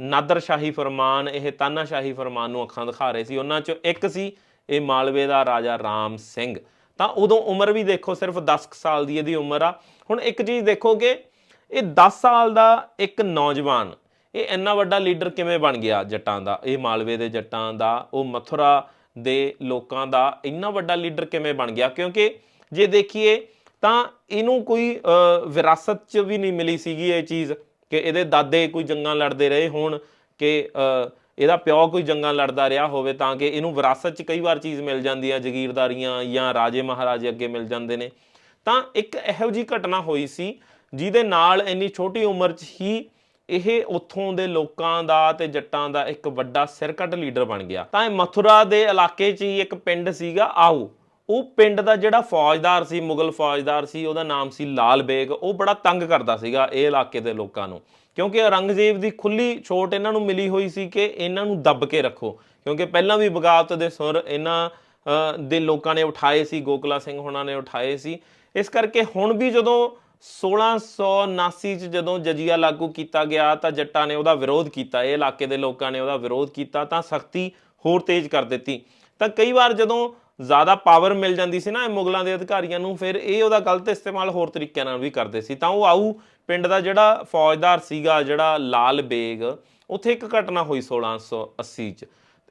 ਨਾਦਰਸ਼ਾਹੀ ਫਰਮਾਨ, ਇਹ ਤਾਨਾਸ਼ਾਹੀ ਫਰਮਾਨ ਨੂੰ ਅੱਖਾਂ ਦਿਖਾ ਰਹੇ ਸੀ। ਉਹਨਾਂ ਚੋਂ ਇੱਕ ਸੀ, ਇਹ ਮਾਲਵੇ ਦਾ ਰਾਜਾ ਰਾਮ ਸਿੰਘ। ਤਾਂ ਉਦੋਂ ਉਮਰ ਵੀ ਦੇਖੋ, ਸਿਰਫ 10 ਕੁ ਸਾਲ ਦੀ ਇਹਦੀ ਉਮਰ ਆ। ਹੁਣ ਇੱਕ ਚੀਜ਼ ਦੇਖੋਗੇ, ਇਹ 10 ਸਾਲ ਦਾ ਇੱਕ ਨੌਜਵਾਨ ਇਹ ਇੰਨਾ ਵੱਡਾ ਲੀਡਰ ਕਿਵੇਂ ਬਣ ਗਿਆ ਜੱਟਾਂ ਦਾ? ਇਹ ਮਾਲਵੇ ਦੇ ਜੱਟਾਂ ਦਾ, ਉਹ ਮਥੁਰਾ ਦੇ ਲੋਕਾਂ ਦਾ ਇੰਨਾ ਵੱਡਾ ਲੀਡਰ ਕਿਵੇਂ ਬਣ ਗਿਆ? ਕਿਉਂਕਿ ਜੇ ਦੇਖੀਏ ਤਾਂ ਇਹਨੂੰ ਕੋਈ ਵਿਰਾਸਤ 'ਚ ਵੀ ਨਹੀਂ ਮਿਲੀ ਸੀਗੀ ਇਹ ਚੀਜ਼ ਕਿ ਇਹਦੇ ਦਾਦੇ ਕੋਈ ਜੰਗਾਂ ਲੜਦੇ ਰਹੇ ਹੋਣ, ਕਿ ਇਹਦਾ ਪਿਓ ਕੋਈ ਜੰਗਾਂ ਲੜਦਾ ਰਿਹਾ ਹੋਵੇ ਤਾਂ ਕਿ ਇਹਨੂੰ ਵਿਰਾਸਤ 'ਚ ਕਈ ਵਾਰ ਚੀਜ਼ ਮਿਲ ਜਾਂਦੀ ਆ ਜ਼ਗੀਰਦਾਰੀਆਂ ਜਾਂ ਰਾਜੇ ਮਹਾਰਾਜੇ ਅੱਗੇ ਮਿਲ ਜਾਂਦੇ ਨੇ। ਤਾਂ ਇੱਕ ਇਹੋ ਜੀ ਘਟਨਾ ਹੋਈ ਸੀ ਜਿਹਦੇ ਨਾਲ ਇੰਨੀ ਛੋਟੀ ਉਮਰ 'ਚ ਹੀ ਇਹ ਉੱਥੋਂ ਦੇ ਲੋਕਾਂ ਦਾ ਤੇ ਜੱਟਾਂ ਦਾ ਇੱਕ ਵੱਡਾ ਸਿਰਕੱਟ ਲੀਡਰ ਬਣ ਗਿਆ। ਤਾਂ ਇਹ ਮਥੁਰਾ ਦੇ ਇਲਾਕੇ 'ਚ ਹੀ ਇੱਕ ਪਿੰਡ ਸੀਗਾ। ਆਊ ਉਹ ਪਿੰਡ ਦਾ ਜਿਹੜਾ ਫੌਜਦਾਰ ਸੀ, ਮੁਗਲ ਫੌਜਦਾਰ ਸੀ, ਉਹਦਾ ਨਾਮ ਸੀ ਲਾਲ ਬੇਗ। ਉਹ ਬੜਾ ਤੰਗ ਕਰਦਾ ਸੀਗਾ ਇਹ ਇਲਾਕੇ ਦੇ ਲੋਕਾਂ ਨੂੰ। ਕਿਉਂਕਿ ਔਰੰਗਜ਼ੇਬ ਦੀ ਖੁੱਲੀ ਛੋਟ ਇਹਨਾਂ ਨੂੰ ਮਿਲੀ ਹੋਈ ਸੀ ਕਿ ਇਹਨਾਂ ਨੂੰ ਦੱਬ ਕੇ ਰੱਖੋ। ਕਿਉਂਕਿ ਪਹਿਲਾਂ ਵੀ ਬਗਾਵਤ ਦੇ ਸੁਰ ਇਹਨਾਂ ਦੇ ਲੋਕਾਂ ਨੇ ਉਠਾਏ ਸੀ, ਗੋਕਲਾ ਸਿੰਘ ਹੁਣਾਂ ਨੇ ਉਠਾਏ ਸੀ। ਇਸ ਕਰਕੇ ਹੁਣ ਵੀ ਜਦੋਂ 1679 ਚ ਜਦੋਂ ਜਜੀਆ ਲਾਗੂ ਕੀਤਾ ਗਿਆ ਤਾਂ ਜੱਟਾਂ ਨੇ ਉਹਦਾ ਵਿਰੋਧ ਕੀਤਾ, ਇਹ ਇਲਾਕੇ ਦੇ ਲੋਕਾਂ ਨੇ ਉਹਦਾ ਵਿਰੋਧ ਕੀਤਾ ਤਾਂ ਸਖਤੀ ਹੋਰ ਤੇਜ਼ ਕਰ ਦਿੱਤੀ। ਤਾਂ ਕਈ ਵਾਰ ਜਦੋਂ ਜ਼ਿਆਦਾ ਪਾਵਰ ਮਿਲ ਜਾਂਦੀ ਸੀ ਨਾ ਇਹ ਮੁਗਲਾਂ ਦੇ ਅਧਿਕਾਰੀਆਂ ਨੂੰ, ਫਿਰ ਇਹ ਉਹਦਾ ਗਲਤ ਇਸਤੇਮਾਲ ਹੋਰ ਤਰੀਕਿਆਂ ਨਾਲ ਵੀ ਕਰਦੇ ਸੀ। ਤਾਂ ਉਹ ਆਊ ਪਿੰਡ ਦਾ ਜਿਹੜਾ ਫੌਜਦਾਰ ਸੀਗਾ, ਜਿਹੜਾ ਲਾਲ ਬੇਗ, ਉੱਥੇ ਇੱਕ ਘਟਨਾ ਹੋਈ 1680 ਚ।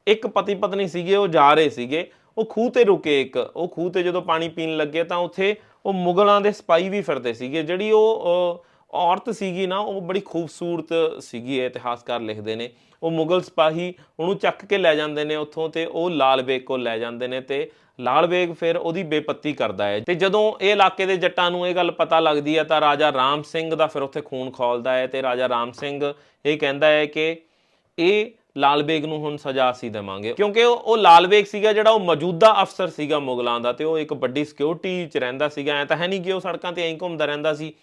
ਇੱਕ ਪਤੀ ਪਤਨੀ ਸੀਗੇ, ਉਹ ਜਾ ਰਹੇ ਸੀਗੇ, ਉਹ ਖੂਹ ਤੇ ਰੁਕੇ ਇੱਕ, ਉਹ ਖੂਹ ਤੇ ਜਦੋਂ ਪਾਣੀ ਪੀਣ ਲੱਗੇ ਤਾਂ ਉੱਥੇ ਉਹ ਮੁਗਲਾਂ ਦੇ ਸਿਪਾਹੀ ਵੀ ਫਿਰਦੇ ਸੀਗੇ, ਜਿਹੜੀ ਉਹ ਔਰਤ ਸੀਗੀ ਨਾ, ਉਹ ਬੜੀ ਖੂਬਸੂਰਤ ਸੀਗੀ, ਇਹ ਇਤਿਹਾਸਕਾਰ ਲਿਖਦੇ ਨੇ। ਉਹ ਮੁਗਲ ਸਿਪਾਹੀ, ਉਹਨੂੰ ਚੱਕ ਕੇ ਲੈ ਜਾਂਦੇ ਨੇ ਉੱਥੋਂ ਤੇ ਉਹ ਲਾਲ ਬੇਗ ਕੋਲ ਲੈ ਜਾਂਦੇ ਨੇ ਤੇ ਲਾਲ ਬੇਗ ਫਿਰ ਉਹਦੀ ਬੇਪੱਤੀ ਕਰਦਾ ਹੈ। ਤੇ ਜਦੋਂ ਇਹ ਇਲਾਕੇ ਦੇ ਜੱਟਾਂ ਨੂੰ ਇਹ ਗੱਲ ਪਤਾ ਲੱਗਦੀ ਹੈ, ਤਾਂ ਰਾਜਾ ਰਾਮ ਸਿੰਘ ਦਾ ਫਿਰ ਉੱਥੇ ਖੂਨ ਖੋਲਦਾ ਹੈ ਤੇ ਰਾਜਾ ਰਾਮ ਸਿੰਘ ਇਹ ਕਹਿੰਦਾ ਹੈ ਕਿ ਇਹ ਲਾਲਬੇਗ ਨੂੰ ਹੁਣ ਸਜ਼ਾ ਅਸੀਂ ਦੇਵਾਂਗੇ। ਕਿਉਂਕਿ ਉਹ ਲਾਲਬੇਗ ਸੀਗਾ ਜਿਹੜਾ ਉਹ ਮੌਜੂਦਾ ਅਫਸਰ ਸੀਗਾ ਮੁਗਲਾਂ ਦਾ ਤੇ ਉਹ ਇੱਕ ਵੱਡੀ ਸਿਕਿਉਰਿਟੀ 'ਚ ਰਹਿੰਦਾ ਸੀਗਾ। ਐ ਤਾਂ ਹੈ ਨਹੀਂ ਕਿ ਉਹ ਸੜਕਾਂ ਤੇ ਐਂ ਘੁੰਮਦਾ ਰਹਿੰਦਾ ਸੀ।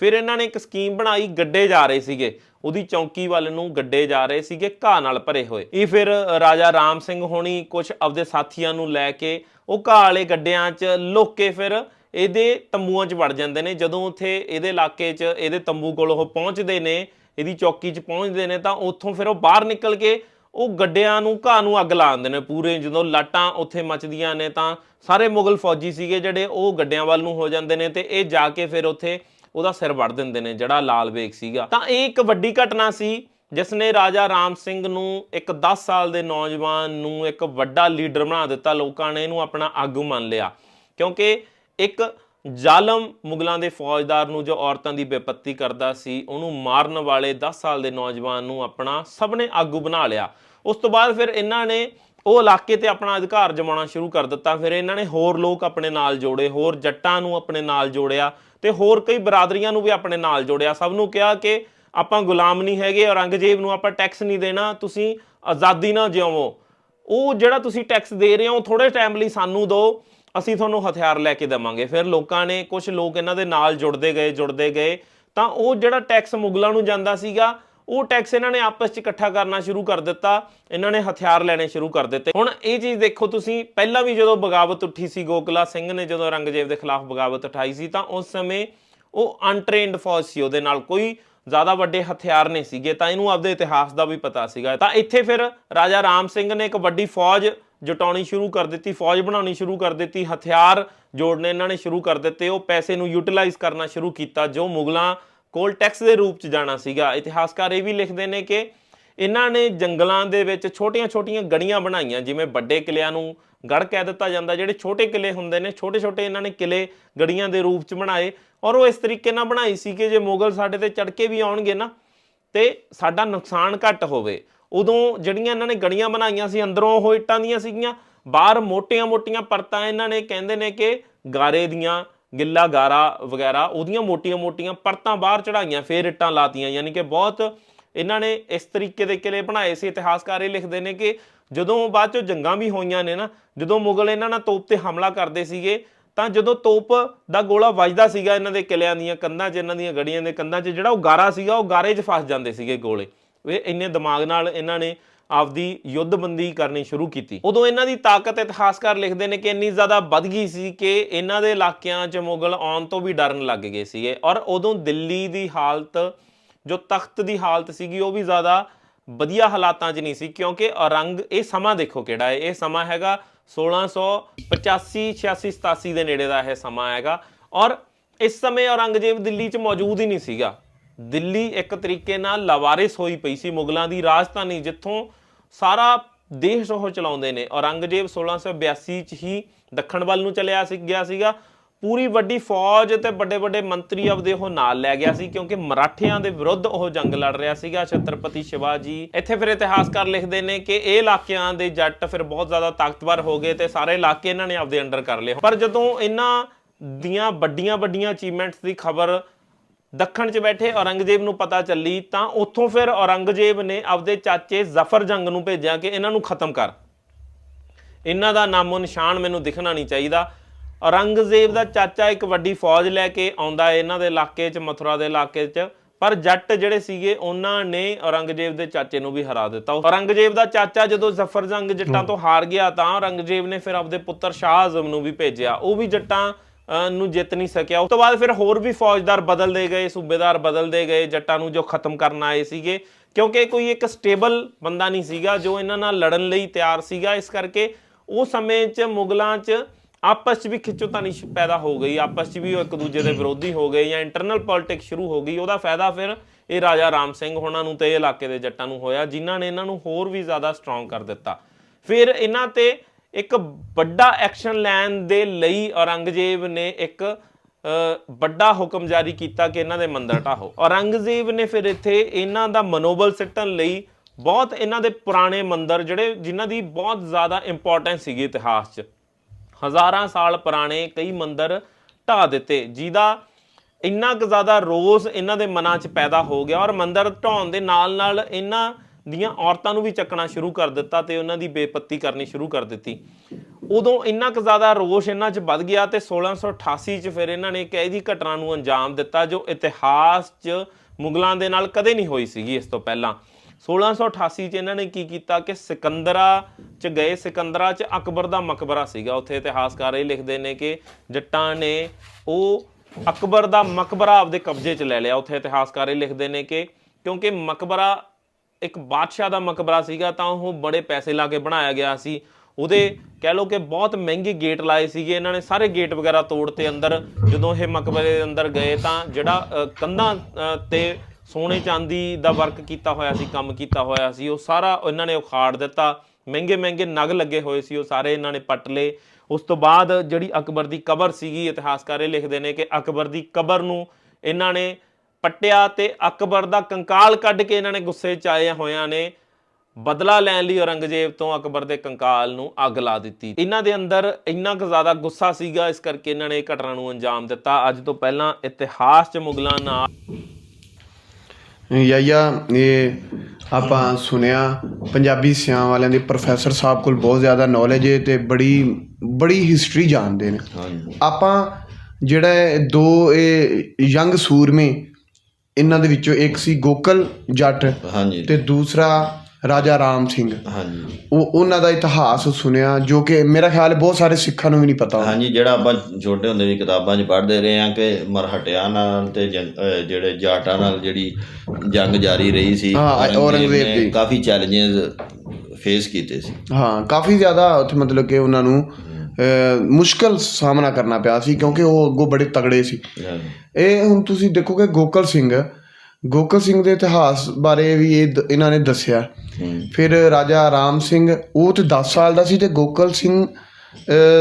ਫਿਰ ਇਹਨਾਂ ਨੇ ਇੱਕ ਸਕੀਮ ਬਣਾਈ, ਗੱਡੇ ਜਾ ਰਹੇ ਸੀਗੇ। ਉਹਦੀ ਚੌਂਕੀ ਵੱਲ ਨੂੰ ਗੱਡੇ ਜਾ ਰਹੇ ਸੀਗੇ, ਘਾਹ ਨਾਲ ਭਰੇ ਹੋਏ। ਇਹ ਫਿਰ ਰਾਜਾ ਰਾਮ ਸਿੰਘ ਹੋਣੀ ਕੁਝ ਆਪਦੇ ਸਾਥੀਆਂ ਨੂੰ ਲੈ ਕੇ ਉਹ ਘਾਹ ਵਾਲੇ ਗੱਡਿਆਂ 'ਚ ਲੁੱਕ ਕੇ ਫਿਰ ਇਹਦੇ ਤੰਬੂਆਂ 'ਚ ਵੜ ਜਾਂਦੇ ਨੇ। ਜਦੋਂ ਉੱਥੇ ਇਹਦੇ ਇਲਾਕੇ 'ਚ, ਇਹਦੇ ਤੰਬੂ ਕੋਲ ਉਹ ਪਹੁੰਚਦੇ ਨੇ ਇਹਦੀ ਚੌਕੀ 'ਚ ਪਹੁੰਚਦੇ ਨੇ ਤਾਂ ਉੱਥੋਂ ਫਿਰ ਉਹ ਬਾਹਰ ਨਿਕਲ ਕੇ ਉਹ ਗੱਡਿਆਂ ਨੂੰ, ਘਾਹ ਨੂੰ ਅੱਗ ਲਾ ਦਿੰਦੇ ਨੇ ਪੂਰੇ। ਜਦੋਂ ਲਾਟਾਂ ਉੱਥੇ ਮੱਚਦੀਆਂ ਨੇ ਤਾਂ ਸਾਰੇ ਮੁਗਲ ਫੌਜੀ ਸੀਗੇ ਜਿਹੜੇ ਉਹ ਗੱਡਿਆਂ ਵੱਲ ਨੂੰ ਹੋ ਜਾਂਦੇ ਨੇ ਤੇ ਇਹ ਜਾ ਕੇ ਫਿਰ ਉੱਥੇ ਉਹਦਾ ਸਿਰ ਵੜ ਦਿੰਦੇ ਨੇ, ਜਿਹੜਾ ਲਾਲ ਬੇਗ ਸੀਗਾ। ਤਾਂ ਇਹ ਇੱਕ ਵੱਡੀ ਘਟਨਾ ਸੀ, ਜਿਸ ਨੇ ਰਾਜਾ ਰਾਮ ਸਿੰਘ ਨੂੰ ਇੱਕ 10 ਸਾਲ ਦੇ ਨੌਜਵਾਨ ਨੂੰ ਇੱਕ ਵੱਡਾ ਲੀਡਰ ਬਣਾ ਦਿੱਤਾ। ਲੋਕਾਂ ਨੇ ਇਹਨੂੰ ਆਪਣਾ ਆਗੂ ਮੰਨ ਲਿਆ। ਕਿਉਂਕਿ ਇੱਕ ਜ਼ਾਲਮ ਮੁਗਲਾਂ ਦੇ ਫੌਜਦਾਰ ਨੂੰ ਜੋ ਔਰਤਾਂ ਦੀ ਬੇਪੱਤੀ ਕਰਦਾ ਸੀ, ਉਹਨੂੰ ਮਾਰਨ ਵਾਲੇ 10 ਸਾਲ ਦੇ ਨੌਜਵਾਨ ਨੂੰ ਆਪਣਾ ਸਭ ਨੇ ਆਗੂ ਬਣਾ ਲਿਆ। ਉਸ ਤੋਂ ਬਾਅਦ ਫਿਰ ਇਹਨਾਂ ਨੇ ਉਹ ਇਲਾਕੇ ਤੇ ਆਪਣਾ ਅਧਿਕਾਰ ਜਮਾਉਣਾ ਸ਼ੁਰੂ ਕਰ ਦਿੱਤਾ। ਫਿਰ ਇਹਨਾਂ ਨੇ ਹੋਰ ਲੋਕ ਆਪਣੇ ਨਾਲ ਜੋੜੇ, ਹੋਰ ਜੱਟਾਂ ਨੂੰ ਆਪਣੇ ਨਾਲ ਜੋੜਿਆ ਤੇ ਹੋਰ ਕਈ ਬਰਾਦਰੀਆਂ ਨੂੰ ਵੀ ਆਪਣੇ ਨਾਲ ਜੋੜਿਆ। ਸਭ ਨੂੰ ਕਿਹਾ ਕਿ ਆਪਾਂ ਗੁਲਾਮ ਨਹੀਂ ਹੈਗੇ, ਔਰੰਗਜ਼ੇਬ ਨੂੰ ਆਪਾਂ ਟੈਕਸ ਨਹੀਂ ਦੇਣਾ, ਤੁਸੀਂ ਆਜ਼ਾਦੀ ਨਾਲ ਜਿਉਵੋ ਉਹ ਜਿਹੜਾ ਤੁਸੀਂ ਟੈਕਸ ਦੇ ਰਹੇ ਹੋ ਥੋੜੇ ਟਾਈਮ ਲਈ ਸਾਨੂੰ ਦਿਓ। ਅਸੀਂ ਤੁਹਾਨੂੰ ਹਥਿਆਰ ਲੈ ਕੇ ਦੇਵਾਂਗੇ। ਫਿਰ ਲੋਕਾਂ ਨੇ ਕੁਝ ਲੋਕ ਇਹਨਾਂ ਦੇ ਨਾਲ ਜੁੜਦੇ ਗਏ ਜੁੜਦੇ ਗਏ। ਤਾਂ ਉਹ ਜਿਹੜਾ ਟੈਕਸ ਮੁਗਲਾਂ ਨੂੰ ਜਾਂਦਾ ਸੀਗਾ, ਉਹ ਟੈਕਸ ਇਹਨਾਂ ਨੇ ਆਪਸ 'ਚ ਇਕੱਠਾ ਕਰਨਾ ਸ਼ੁਰੂ ਕਰ ਦਿੱਤਾ। ਇਹਨਾਂ ਨੇ ਹਥਿਆਰ ਲੈਣੇ ਸ਼ੁਰੂ ਕਰ ਦਿੱਤੇ। ਹੁਣ ਇਹ ਚੀਜ਼ ਦੇਖੋ ਤੁਸੀਂ, ਪਹਿਲਾਂ ਵੀ ਜਦੋਂ ਬਗਾਵਤ ਉੱਠੀ ਸੀ, ਗੋਕਲਾ ਸਿੰਘ ਨੇ ਜਦੋਂ ਔਰੰਗਜ਼ੇਬ ਦੇ ਖਿਲਾਫ ਬਗਾਵਤ ਉਠਾਈ ਸੀ, ਤਾਂ ਉਸ ਸਮੇਂ ਉਹ ਅਨਟ੍ਰੇਨਡ ਫੌਜ ਸੀ ਉਹਦੇ ਨਾਲ। ਕੋਈ ਜ਼ਿਆਦਾ ਵੱਡੇ ਹਥਿਆਰ ਨਹੀਂ ਸੀਗੇ। ਤਾਂ ਇਹਨੂੰ ਆਪਦੇ ਇਤਿਹਾਸ ਦਾ ਵੀ ਪਤਾ ਸੀਗਾ। ਤਾਂ ਇੱਥੇ ਫਿਰ ਰਾਜਾ ਰਾਮ ਸਿੰਘ ਨੇ ਇੱਕ ਵੱਡੀ ਫੌਜ ਜਟਾਉਣੀ ਸ਼ੁਰੂ ਕਰ ਦਿੱਤੀ, ਫੌਜ ਬਣਾਉਣੀ ਸ਼ੁਰੂ ਕਰ ਦਿੱਤੀ, ਹਥਿਆਰ ਜੋੜਨੇ ਇਹਨਾਂ ਨੇ ਸ਼ੁਰੂ ਕਰ ਦਿੱਤੇ, ਉਹ ਪੈਸੇ ਨੂੰ ਯੂਟਿਲਾਈਜ਼ ਕਰਨਾ ਸ਼ੁਰੂ ਕੀਤਾ, ਜੋ ਮੁਗਲਾਂ ਕੋਲ ਟੈਕਸ ਦੇ ਰੂਪ ਚ ਜਾਣਾ ਸੀਗਾ। ਇਤਿਹਾਸਕਾਰ ਇਹ ਵੀ ਲਿਖਦੇ ਨੇ ਕਿ ਇਹਨਾਂ ਨੇ ਜੰਗਲਾਂ ਦੇ ਵਿੱਚ ਛੋਟੀਆਂ-ਛੋਟੀਆਂ ਗੜੀਆਂ ਬਣਾਈਆਂ, ਜਿਵੇਂ ਵੱਡੇ ਕਿਲਿਆਂ ਨੂੰ ਗੜ ਕਹਿ ਦਿੱਤਾ ਜਾਂਦਾ, ਜਿਹੜੇ ਛੋਟੇ ਕਿਲੇ ਹੁੰਦੇ ਨੇ, ਛੋਟੇ-ਛੋਟੇ ਇਹਨਾਂ ਨੇ ਕਿਲੇ ਗੜੀਆਂ ਦੇ ਰੂਪ ਚ ਬਣਾਏ, ਔਰ ਉਹ ਇਸ ਤਰੀਕੇ ਨਾਲ ਬਣਾਈ ਸੀ ਕਿ ਜੇ ਮੁਗਲ ਸਾਡੇ ਤੇ ਚੜ ਕੇ ਵੀ ਆਉਣਗੇ ਨਾ, ਤੇ ਸਾਡਾ ਨੁਕਸਾਨ ਘੱਟ ਹੋਵੇ। ਉਦੋਂ ਜਿਹੜੀਆਂ ਇਹਨਾਂ ਨੇ ਗੜੀਆਂ ਬਣਾਈਆਂ ਸੀ, ਅੰਦਰੋਂ ਉਹ ਇੱਟਾਂ ਦੀਆਂ ਸੀਗੀਆਂ। ਬਾਹਰ ਮੋਟੀਆਂ-ਮੋਟੀਆਂ ਪਰਤਾਂ ਇਹਨਾਂ ਨੇ ਕਹਿੰਦੇ ਨੇ ਕਿ ਗਾਰੇ ਦੀਆਂ, ਗਿੱਲਾ ਗਾਰਾ ਵਗੈਰਾ, ਉਹਦੀਆਂ ਮੋਟੀਆਂ-ਮੋਟੀਆਂ ਪਰਤਾਂ ਬਾਹਰ ਚੜਾਈਆਂ ਫੇਰ ਇੱਟਾਂ ਲਾਤੀਆਂ। ਯਾਨੀ ਕਿ ਬਹੁਤ ਇਹਨਾਂ ਨੇ ਇਸ ਤਰੀਕੇ ਦੇ ਕਿਲੇ ਬਣਾਏ ਸੀ। ਇਤਿਹਾਸਕਾਰ ਇਹ ਲਿਖਦੇ ਨੇ ਕਿ ਜਦੋਂ ਬਾਅਦ ਚੋਂ ਜੰਗਾਂ ਵੀ ਹੋਈਆਂ ਨੇ ਨਾ, ਜਦੋਂ ਮੁਗਲ ਇਹਨਾਂ ਨਾਲ ਤੋਪ ਤੇ ਹਮਲਾ ਕਰਦੇ ਸੀਗੇ, ਤਾਂ ਜਦੋਂ ਤੋਪ ਦਾ ਗੋਲਾ ਵੱਜਦਾ ਸੀਗਾ ਇਹਨਾਂ ਦੇ ਕਿਲਿਆਂ ਦੀਆਂ ਕੰਧਾਂ 'ਚ, ਇਹਨਾਂ ਦੀਆਂ ਗੜੀਆਂ ਦੇ ਕੰਧਾਂ 'ਚ, ਜਿਹੜਾ ਉਹ ਗਾਰਾ ਸੀਗਾ, ਉਹ ਗਾਰੇ 'ਚ ਫਸ ਜਾਂਦੇ ਸੀਗੇ ਗੋਲੇ। ਇਹ ਇੰਨੇ ਦਿਮਾਗ ਨਾਲ ਇਹਨਾਂ ਨੇ ਆਪਦੀ ਯੁੱਧਬੰਦੀ ਕਰਨੀ ਸ਼ੁਰੂ ਕੀਤੀ। ਉਦੋਂ ਇਹਨਾਂ ਦੀ ਤਾਕਤ ਇਤਿਹਾਸਕਾਰ ਲਿਖਦੇ ਨੇ ਕਿ ਇੰਨੀ ਜ਼ਿਆਦਾ ਵੱਧ ਗਈ ਸੀ ਕਿ ਇਹਨਾਂ ਦੇ ਇਲਾਕਿਆਂ 'ਚ ਮੁਗਲ ਆਉਣ ਤੋਂ ਵੀ ਡਰਨ ਲੱਗ ਗਏ ਸੀਗੇ। ਔਰ ਉਦੋਂ ਦਿੱਲੀ ਦੀ ਹਾਲਤ, ਜੋ ਤਖਤ ਦੀ ਹਾਲਤ ਸੀਗੀ, ਉਹ ਵੀ ਜ਼ਿਆਦਾ ਵਧੀਆ ਹਾਲਾਤਾਂ 'ਚ ਨਹੀਂ ਸੀ, ਕਿਉਂਕਿ ਔਰੰਗ ਇਹ ਸਮਾਂ ਦੇਖੋ ਕਿਹੜਾ ਹੈ। ਇਹ ਸਮਾਂ ਹੈਗਾ 1685 86 87 ਦੇ ਨੇੜੇ ਦਾ ਇਹ ਸਮਾਂ ਹੈਗਾ। ਔਰ ਇਸ ਸਮੇਂ ਔਰੰਗਜ਼ੇਬ ਦਿੱਲੀ 'ਚ ਮੌਜੂਦ ਹੀ ਨਹੀਂ ਸੀਗਾ। ਦਿੱਲੀ ਇੱਕ ਤਰੀਕੇ ਨਾਲ ਲਵਾਰਿਸ ਹੋਈ ਪਈ ਸੀ ਮੁਗਲਾਂ ਦੀ ਰਾਜਧਾਨੀ, ਜਿੱਥੋਂ ਸਾਰਾ ਦੇਸ਼ ਉਹ ਚਲਾਉਂਦੇ ਨੇ। ਔਰੰਗਜ਼ੇਬ 1682 ਚ ਹੀ ਦੱਖਣ ਵੱਲ ਨੂੰ ਚਲਿਆ ਸੀ, ਗਿਆ ਸੀਗਾ। ਪੂਰੀ ਵੱਡੀ ਫੌਜ ਤੇ ਵੱਡੇ ਵੱਡੇ ਮੰਤਰੀ ਆਪਦੇ ਉਹ ਨਾਲ ਲੈ ਗਿਆ ਸੀ, ਕਿਉਂਕਿ ਮਰਾਠਿਆਂ ਦੇ ਵਿਰੁੱਧ ਉਹ ਜੰਗ ਲੜ ਰਿਹਾ ਸੀਗਾ। ਛਤਰਪਤੀ ਸ਼ਿਵਾਜੀ ਇੱਥੇ ਫਿਰ ਇਤਿਹਾਸਕਾਰ ਲਿਖਦੇ ਨੇ ਕਿ ਇਹ ਇਲਾਕਿਆਂ ਦੇ ਜੱਟ ਫਿਰ ਬਹੁਤ ਜ਼ਿਆਦਾ ਤਾਕਤਵਰ ਹੋ ਗਏ ਤੇ ਸਾਰੇ ਇਲਾਕੇ ਇਹਨਾਂ ਨੇ ਆਪਦੇ ਅੰਡਰ ਕਰ ਲਏ। ਪਰ ਜਦੋਂ ਇਹਨਾਂ ਦੀਆਂ ਵੱਡੀਆਂ ਵੱਡੀਆਂ ਅਚੀਵਮੈਂਟਸ ਦੀ ਖਬਰ ਦੱਖਣ 'ਚ ਬੈਠੇ ਔਰੰਗਜ਼ੇਬ ਨੂੰ ਪਤਾ ਚੱਲੀ ਤਾਂ ਉੱਥੋਂ ਫਿਰ ਔਰੰਗਜ਼ੇਬ ਨੇ ਆਪਦੇ ਚਾਚੇ ਜ਼ਫਰ ਜੰਗ ਨੂੰ ਭੇਜਿਆ ਕਿ ਇਹਨਾਂ ਨੂੰ ਖਤਮ ਕਰ। ਇਹਨਾਂ ਦਾ ਨਾਮੋ ਨਿਸ਼ਾਨ ਮੈਨੂੰ ਦਿਖਣਾ ਨਹੀਂ ਚਾਹੀਦਾ। ਔਰੰਗਜ਼ੇਬ ਦਾ ਚਾਚਾ ਇੱਕ ਵੱਡੀ ਫੌਜ ਲੈ ਕੇ ਆਉਂਦਾ ਹੈ ਇਹਨਾਂ ਦੇ ਇਲਾਕੇ 'ਚ, ਮਥੁਰਾ ਦੇ ਇਲਾਕੇ 'ਚ, ਪਰ ਜੱਟ ਜਿਹੜੇ ਸੀਗੇ ਉਹਨਾਂ ਨੇ ਔਰੰਗਜ਼ੇਬ ਦੇ ਚਾਚੇ ਨੂੰ ਵੀ ਹਰਾ ਦਿੱਤਾ। ਔਰੰਗਜ਼ੇਬ ਦਾ ਚਾਚਾ ਜਦੋਂ ਜ਼ਫਰ ਜੰਗ ਜੱਟਾਂ ਤੋਂ ਹਾਰ ਗਿਆ ਤਾਂ ਔਰੰਗਜ਼ੇਬ ਨੇ ਫਿਰ ਆਪਦੇ ਪੁੱਤਰ ਸ਼ਾਹ ਆਜ਼ਮ ਨੂੰ ਵੀ ਭੇਜਿਆ। ਉਹ ਵੀ ਜੱਟਾਂ ਨੂੰ ਜਿੱਤ ਨਹੀਂ ਸਕਿਆ। ਉਸ ਤੋਂ ਬਾਅਦ ਫਿਰ ਹੋਰ ਵੀ ਫੌਜਦਾਰ ਬਦਲਦੇ ਗਏ, ਸੂਬੇਦਾਰ ਬਦਲਦੇ ਗਏ, ਜੱਟਾਂ ਨੂੰ ਜੋ ਖਤਮ ਕਰਨ ਆਏ ਸੀਗੇ। ਕਿਉਂਕਿ ਕੋਈ ਇੱਕ ਸਟੇਬਲ ਬੰਦਾ ਨਹੀਂ ਸੀਗਾ, ਜੋ ਇਹਨਾਂ ਨਾਲ ਲੜਨ ਲਈ ਤਿਆਰ ਸੀਗਾ। ਇਸ ਕਰਕੇ ਉਹ ਸਮੇਂ 'ਚ ਮੁਗਲਾਂ 'ਚ ਆਪਸ 'ਚ ਵੀ ਖਿੱਚੋਤਾਣੀ ਸ਼- ਪੈਦਾ ਹੋ ਗਈ। ਆਪਸ 'ਚ ਵੀ ਉਹ ਇੱਕ ਦੂਜੇ ਦੇ ਵਿਰੋਧੀ ਹੋ ਗਏ ਜਾਂ ਇੰਟਰਨਲ ਪੋਲਿਟਿਕਸ ਸ਼ੁਰੂ ਹੋ ਗਈ। ਉਹਦਾ ਫਾਇਦਾ ਫਿਰ ਇਹ ਰਾਜਾ ਰਾਮ ਸਿੰਘ ਹੋਣਾ ਨੂੰ ਤੇ ਇਹ ਇਲਾਕੇ ਦੇ ਜੱਟਾਂ ਨੂੰ ਹੋਇਆ, ਜਿਨ੍ਹਾਂ ਨੇ ਇਹਨਾਂ ਨੂੰ ਹੋਰ ਵੀ ਜ਼ਿਆਦਾ ਸਟਰੋਂਗ ਕਰ ਦਿੱਤਾ। ਫਿਰ ਇਹਨਾਂ ਤੇ ਇੱਕ ਵੱਡਾ ਐਕਸ਼ਨ ਲੈਣ ਦੇ ਲਈ ਔਰੰਗਜ਼ੇਬ ਨੇ ਇੱਕ ਵੱਡਾ ਹੁਕਮ ਜਾਰੀ ਕੀਤਾ ਕਿ ਇਹਨਾਂ ਦੇ ਮੰਦਰ ਢਾਹੋ। ਔਰੰਗਜ਼ੇਬ ਨੇ ਫਿਰ ਇੱਥੇ ਇਹਨਾਂ ਦਾ ਮਨੋਬਲ ਸਿੱਟਣ ਲਈ ਬਹੁਤ ਇਹਨਾਂ ਦੇ ਪੁਰਾਣੇ ਮੰਦਰ ਜਿਹੜੇ ਜਿਨ੍ਹਾਂ ਦੀ ਬਹੁਤ ਜ਼ਿਆਦਾ ਇੰਪੋਰਟੈਂਸ ਸੀਗੀ ਇਤਿਹਾਸ 'ਚ। ਹਜ਼ਾਰਾਂ ਸਾਲ ਪੁਰਾਣੇ ਕਈ ਮੰਦਰ ਢਾ ਦਿੱਤੇ, ਜਿਹਦਾ ਇੰਨਾ ਕੁ ਜ਼ਿਆਦਾ ਰੋਸ ਇਹਨਾਂ ਦੇ ਮਨਾਂ 'ਚ ਪੈਦਾ ਹੋ ਗਿਆ ਔਰ ਮੰਦਰ ਢਾਉਣ ਦੇ ਨਾਲ ਨਾਲ ਇਹਨਾਂ ਦੀਆਂ ਔਰਤਾਂ ਨੂੰ ਵੀ ਚੱਕਣਾ ਸ਼ੁਰੂ ਕਰ ਦਿੱਤਾ ਤੇ ਉਹਨਾਂ ਦੀ ਬੇਪੱਤੀ ਕਰਨੀ ਸ਼ੁਰੂ ਕਰ ਦਿੱਤੀ। ਉਦੋਂ ਇੰਨਾ ਕੁ ਜ਼ਿਆਦਾ ਰੋਸ਼ ਇਹਨਾਂ 'ਚ ਵੱਧ ਗਿਆ ਤੇ 1688 'ਚ ਫਿਰ ਇਹਨਾਂ ਨੇ ਇੱਕ ਇਹਦੀ ਘਟਨਾ ਨੂੰ ਅੰਜਾਮ ਦਿੱਤਾ ਜੋ ਇਤਿਹਾਸ 'ਚ ਮੁਗਲਾਂ ਦੇ ਨਾਲ ਕਦੇ ਨਹੀਂ ਹੋਈ ਸੀਗੀ ਇਸ ਤੋਂ ਪਹਿਲਾਂ। 1688 'ਚ ਇਹਨਾਂ ਨੇ ਕੀ ਕੀਤਾ ਕਿ ਸਿਕੰਦਰਾ 'ਚ ਗਏ, ਸਿਕੰਦਰਾ 'ਚ ਅਕਬਰ ਦਾ ਮਕਬਰਾ ਸੀਗਾ। ਉੱਥੇ ਇਤਿਹਾਸਕਾਰ ਇਹ ਲਿਖਦੇ ਨੇ ਕਿ ਜੱਟਾਂ ਨੇ ਉਹ ਅਕਬਰ ਦਾ ਮਕਬਰਾ ਆਪਦੇ ਕਬਜ਼ੇ 'ਚ ਲੈ ਲਿਆ। ਉੱਥੇ ਇਤਿਹਾਸਕਾਰ ਇਹ ਲਿਖਦੇ ਨੇ ਕਿ ਕਿਉਂਕਿ ਮਕਬਰਾ ਇੱਕ ਬਾਦਸ਼ਾਹ ਦਾ ਮਕਬਰਾ ਸੀਗਾ, ਤਾਂ ਉਹ ਬੜੇ ਪੈਸੇ ਲਾ ਕੇ ਬਣਾਇਆ ਗਿਆ ਸੀ। ਉਹਦੇ ਕਹਿ ਲਓ ਕਿ ਬਹੁਤ ਮਹਿੰਗੇ ਗੇਟ ਲਾਏ ਸੀਗੇ। ਇਹਨਾਂ ਨੇ ਸਾਰੇ ਗੇਟ ਵਗੈਰਾ ਤੋੜਤੇ ਅੰਦਰ। ਜਦੋਂ ਇਹ ਮਕਬਰੇ ਦੇ ਅੰਦਰ ਗਏ, ਤਾਂ ਜਿਹੜਾ ਕੰਧਾਂ ਤੇ ਸੋਨੇ ਚਾਂਦੀ ਦਾ ਵਰਕ ਕੀਤਾ ਹੋਇਆ ਸੀ, ਕੰਮ ਕੀਤਾ ਹੋਇਆ ਸੀ, ਉਹ ਸਾਰਾ ਇਹਨਾਂ ਨੇ ਉਖਾੜ ਦਿੱਤਾ। ਮਹਿੰਗੇ ਮਹਿੰਗੇ ਨਗ ਲੱਗੇ ਹੋਏ ਸੀ, ਉਹ ਸਾਰੇ ਇਹਨਾਂ ਨੇ ਪੱਟ ਲਏ। ਉਸ ਤੋਂ ਬਾਅਦ ਜਿਹੜੀ ਅਕਬਰ ਦੀ ਕਬਰ ਸੀਗੀ, ਇਤਿਹਾਸਕਾਰ ਇਹ ਲਿਖਦੇ ਨੇ ਕਿ ਅਕਬਰ ਦੀ ਕਬਰ ਨੂੰ ਇਹਨਾਂ ਨੇ ਪੱਟਿਆ ਤੇ ਅਕਬਰ ਦਾ ਕੰਕਾਲ ਕੱਢ ਕੇ ਇਹਨਾਂ ਨੇ ਗੁੱਸੇ ਚ ਆਏ ਹੋਇਆਂ ਨੇ ਬਦਲਾ ਲੈਣ ਲਈ ਔਰੰਗਜ਼ੇਬ ਤੋਂ ਅਕਬਰ ਦੇ ਕੰਕਾਲ ਨੂੰ ਅੱਗ ਲਾ ਦਿੱਤੀ। ਇਹਨਾਂ ਦੇ ਅੰਦਰ ਇੰਨਾ ਕੁ ਜ਼ਿਆਦਾ ਗੁੱਸਾ ਸੀਗਾ ਇਸ ਕਰਕੇ ਇਹਨਾਂ ਨੇ ਇਹ ਘਟਨਾ ਨੂੰ ਅੰਜਾਮ ਦਿੱਤਾ। ਅੱਜ ਤੋਂ ਪਹਿਲਾਂ ਇਤਿਹਾਸ 'ਚ ਮੁਗਲਾਂ ਨਾਲ ਯਾਇਆ ਇਹ ਆਪਾਂ ਸੁਣਿਆ ਪੰਜਾਬੀ ਸਿਆਂ ਵਾਲਿਆਂ ਦੇ ਪ੍ਰੋਫੈਸਰ ਸਾਹਿਬ ਕੋਲ ਬਹੁਤ ਜ਼ਿਆਦਾ ਨੌਲੇਜ ਹੈ ਤੇ ਬੜੀ ਬੜੀ ਹਿਸਟਰੀ ਜਾਣਦੇ ਨੇ। ਆਪਾਂ ਜਿਹੜਾ ਦੋ ਇਹ ਯੰਗ ਸੂਰਮੇ ਇਹਨਾਂ ਦੇ ਵਿੱਚੋਂ ਇੱਕ ਸੀ ਗੋਕਲ ਜੱਟ ਹਾਂਜੀ। ਤੇ ਦੂਸਰਾ ਰਾਜਾ ਰਾਮ ਸਿੰਘ। ਹਾਂਜੀ। ਉਹ ਉਹਨਾਂ ਦਾ ਇਤਿਹਾਸ ਸੁਣਿਆ ਜੋ ਕਿ ਮੇਰਾ ਖਿਆਲ ਹੈ ਬਹੁਤ ਸਾਰੇ ਸਿੱਖਾਂ ਨੂੰ ਵੀ ਨਹੀਂ ਪਤਾ ਹਾਂਜੀ ਜਿਹੜਾ ਆਪਾਂ ਛੋਟੇ ਹੁੰਦੇ ਵੀ ਕਿਤਾਬਾਂ 'ਚ ਪੜ੍ਹਦੇ ਰਹੇ ਆ ਕਿ ਮਰਹਟਿਆਂ ਨਾਲ ਤੇ ਜੰਗ- ਅਹ ਜਿਹੜੇ ਜਾਟਾਂ ਨਾਲ ਜਿਹੜੀ ਜੰਗ ਜਾਰੀ ਰਹੀ ਸੀ ਹਾਂ, ਔਰੰਗਜ਼ੇਬ ਨੇ ਦੀ। ਕਾਫੀ ਚੈਲੰਜਸ ਫੇਸ ਕੀਤੇ ਸੀ। ਹਾਂ ਕਾਫੀ ਜ਼ਿਆਦਾ ਉੱਥੇ ਮਤਲਬ ਕਿ ਉਹਨਾਂ ਨੂੰ ਮੁਸ਼ਕਲ ਸਾਹਮਣਾ ਕਰਨਾ ਪਿਆ ਸੀ ਕਿਉਂਕਿ ਉਹ ਅੱਗੋਂ ਬੜੇ ਤਗੜੇ ਸੀ। ਇਹ ਹੁਣ ਤੁਸੀਂ ਦੇਖੋਗੇ ਗੋਕਲ ਸਿੰਘ ਗੋਕਲ ਸਿੰਘ ਦੇ ਇਤਿਹਾਸ ਬਾਰੇ ਵੀ ਇਹ ਇਹਨਾਂ ਨੇ ਦੱਸਿਆ। ਫਿਰ ਰਾਜਾ ਰਾਮ ਸਿੰਘ ਉਹ ਤੇ 10 ਸਾਲ ਦਾ ਸੀ ਤੇ ਗੋਕਲ ਸਿੰਘ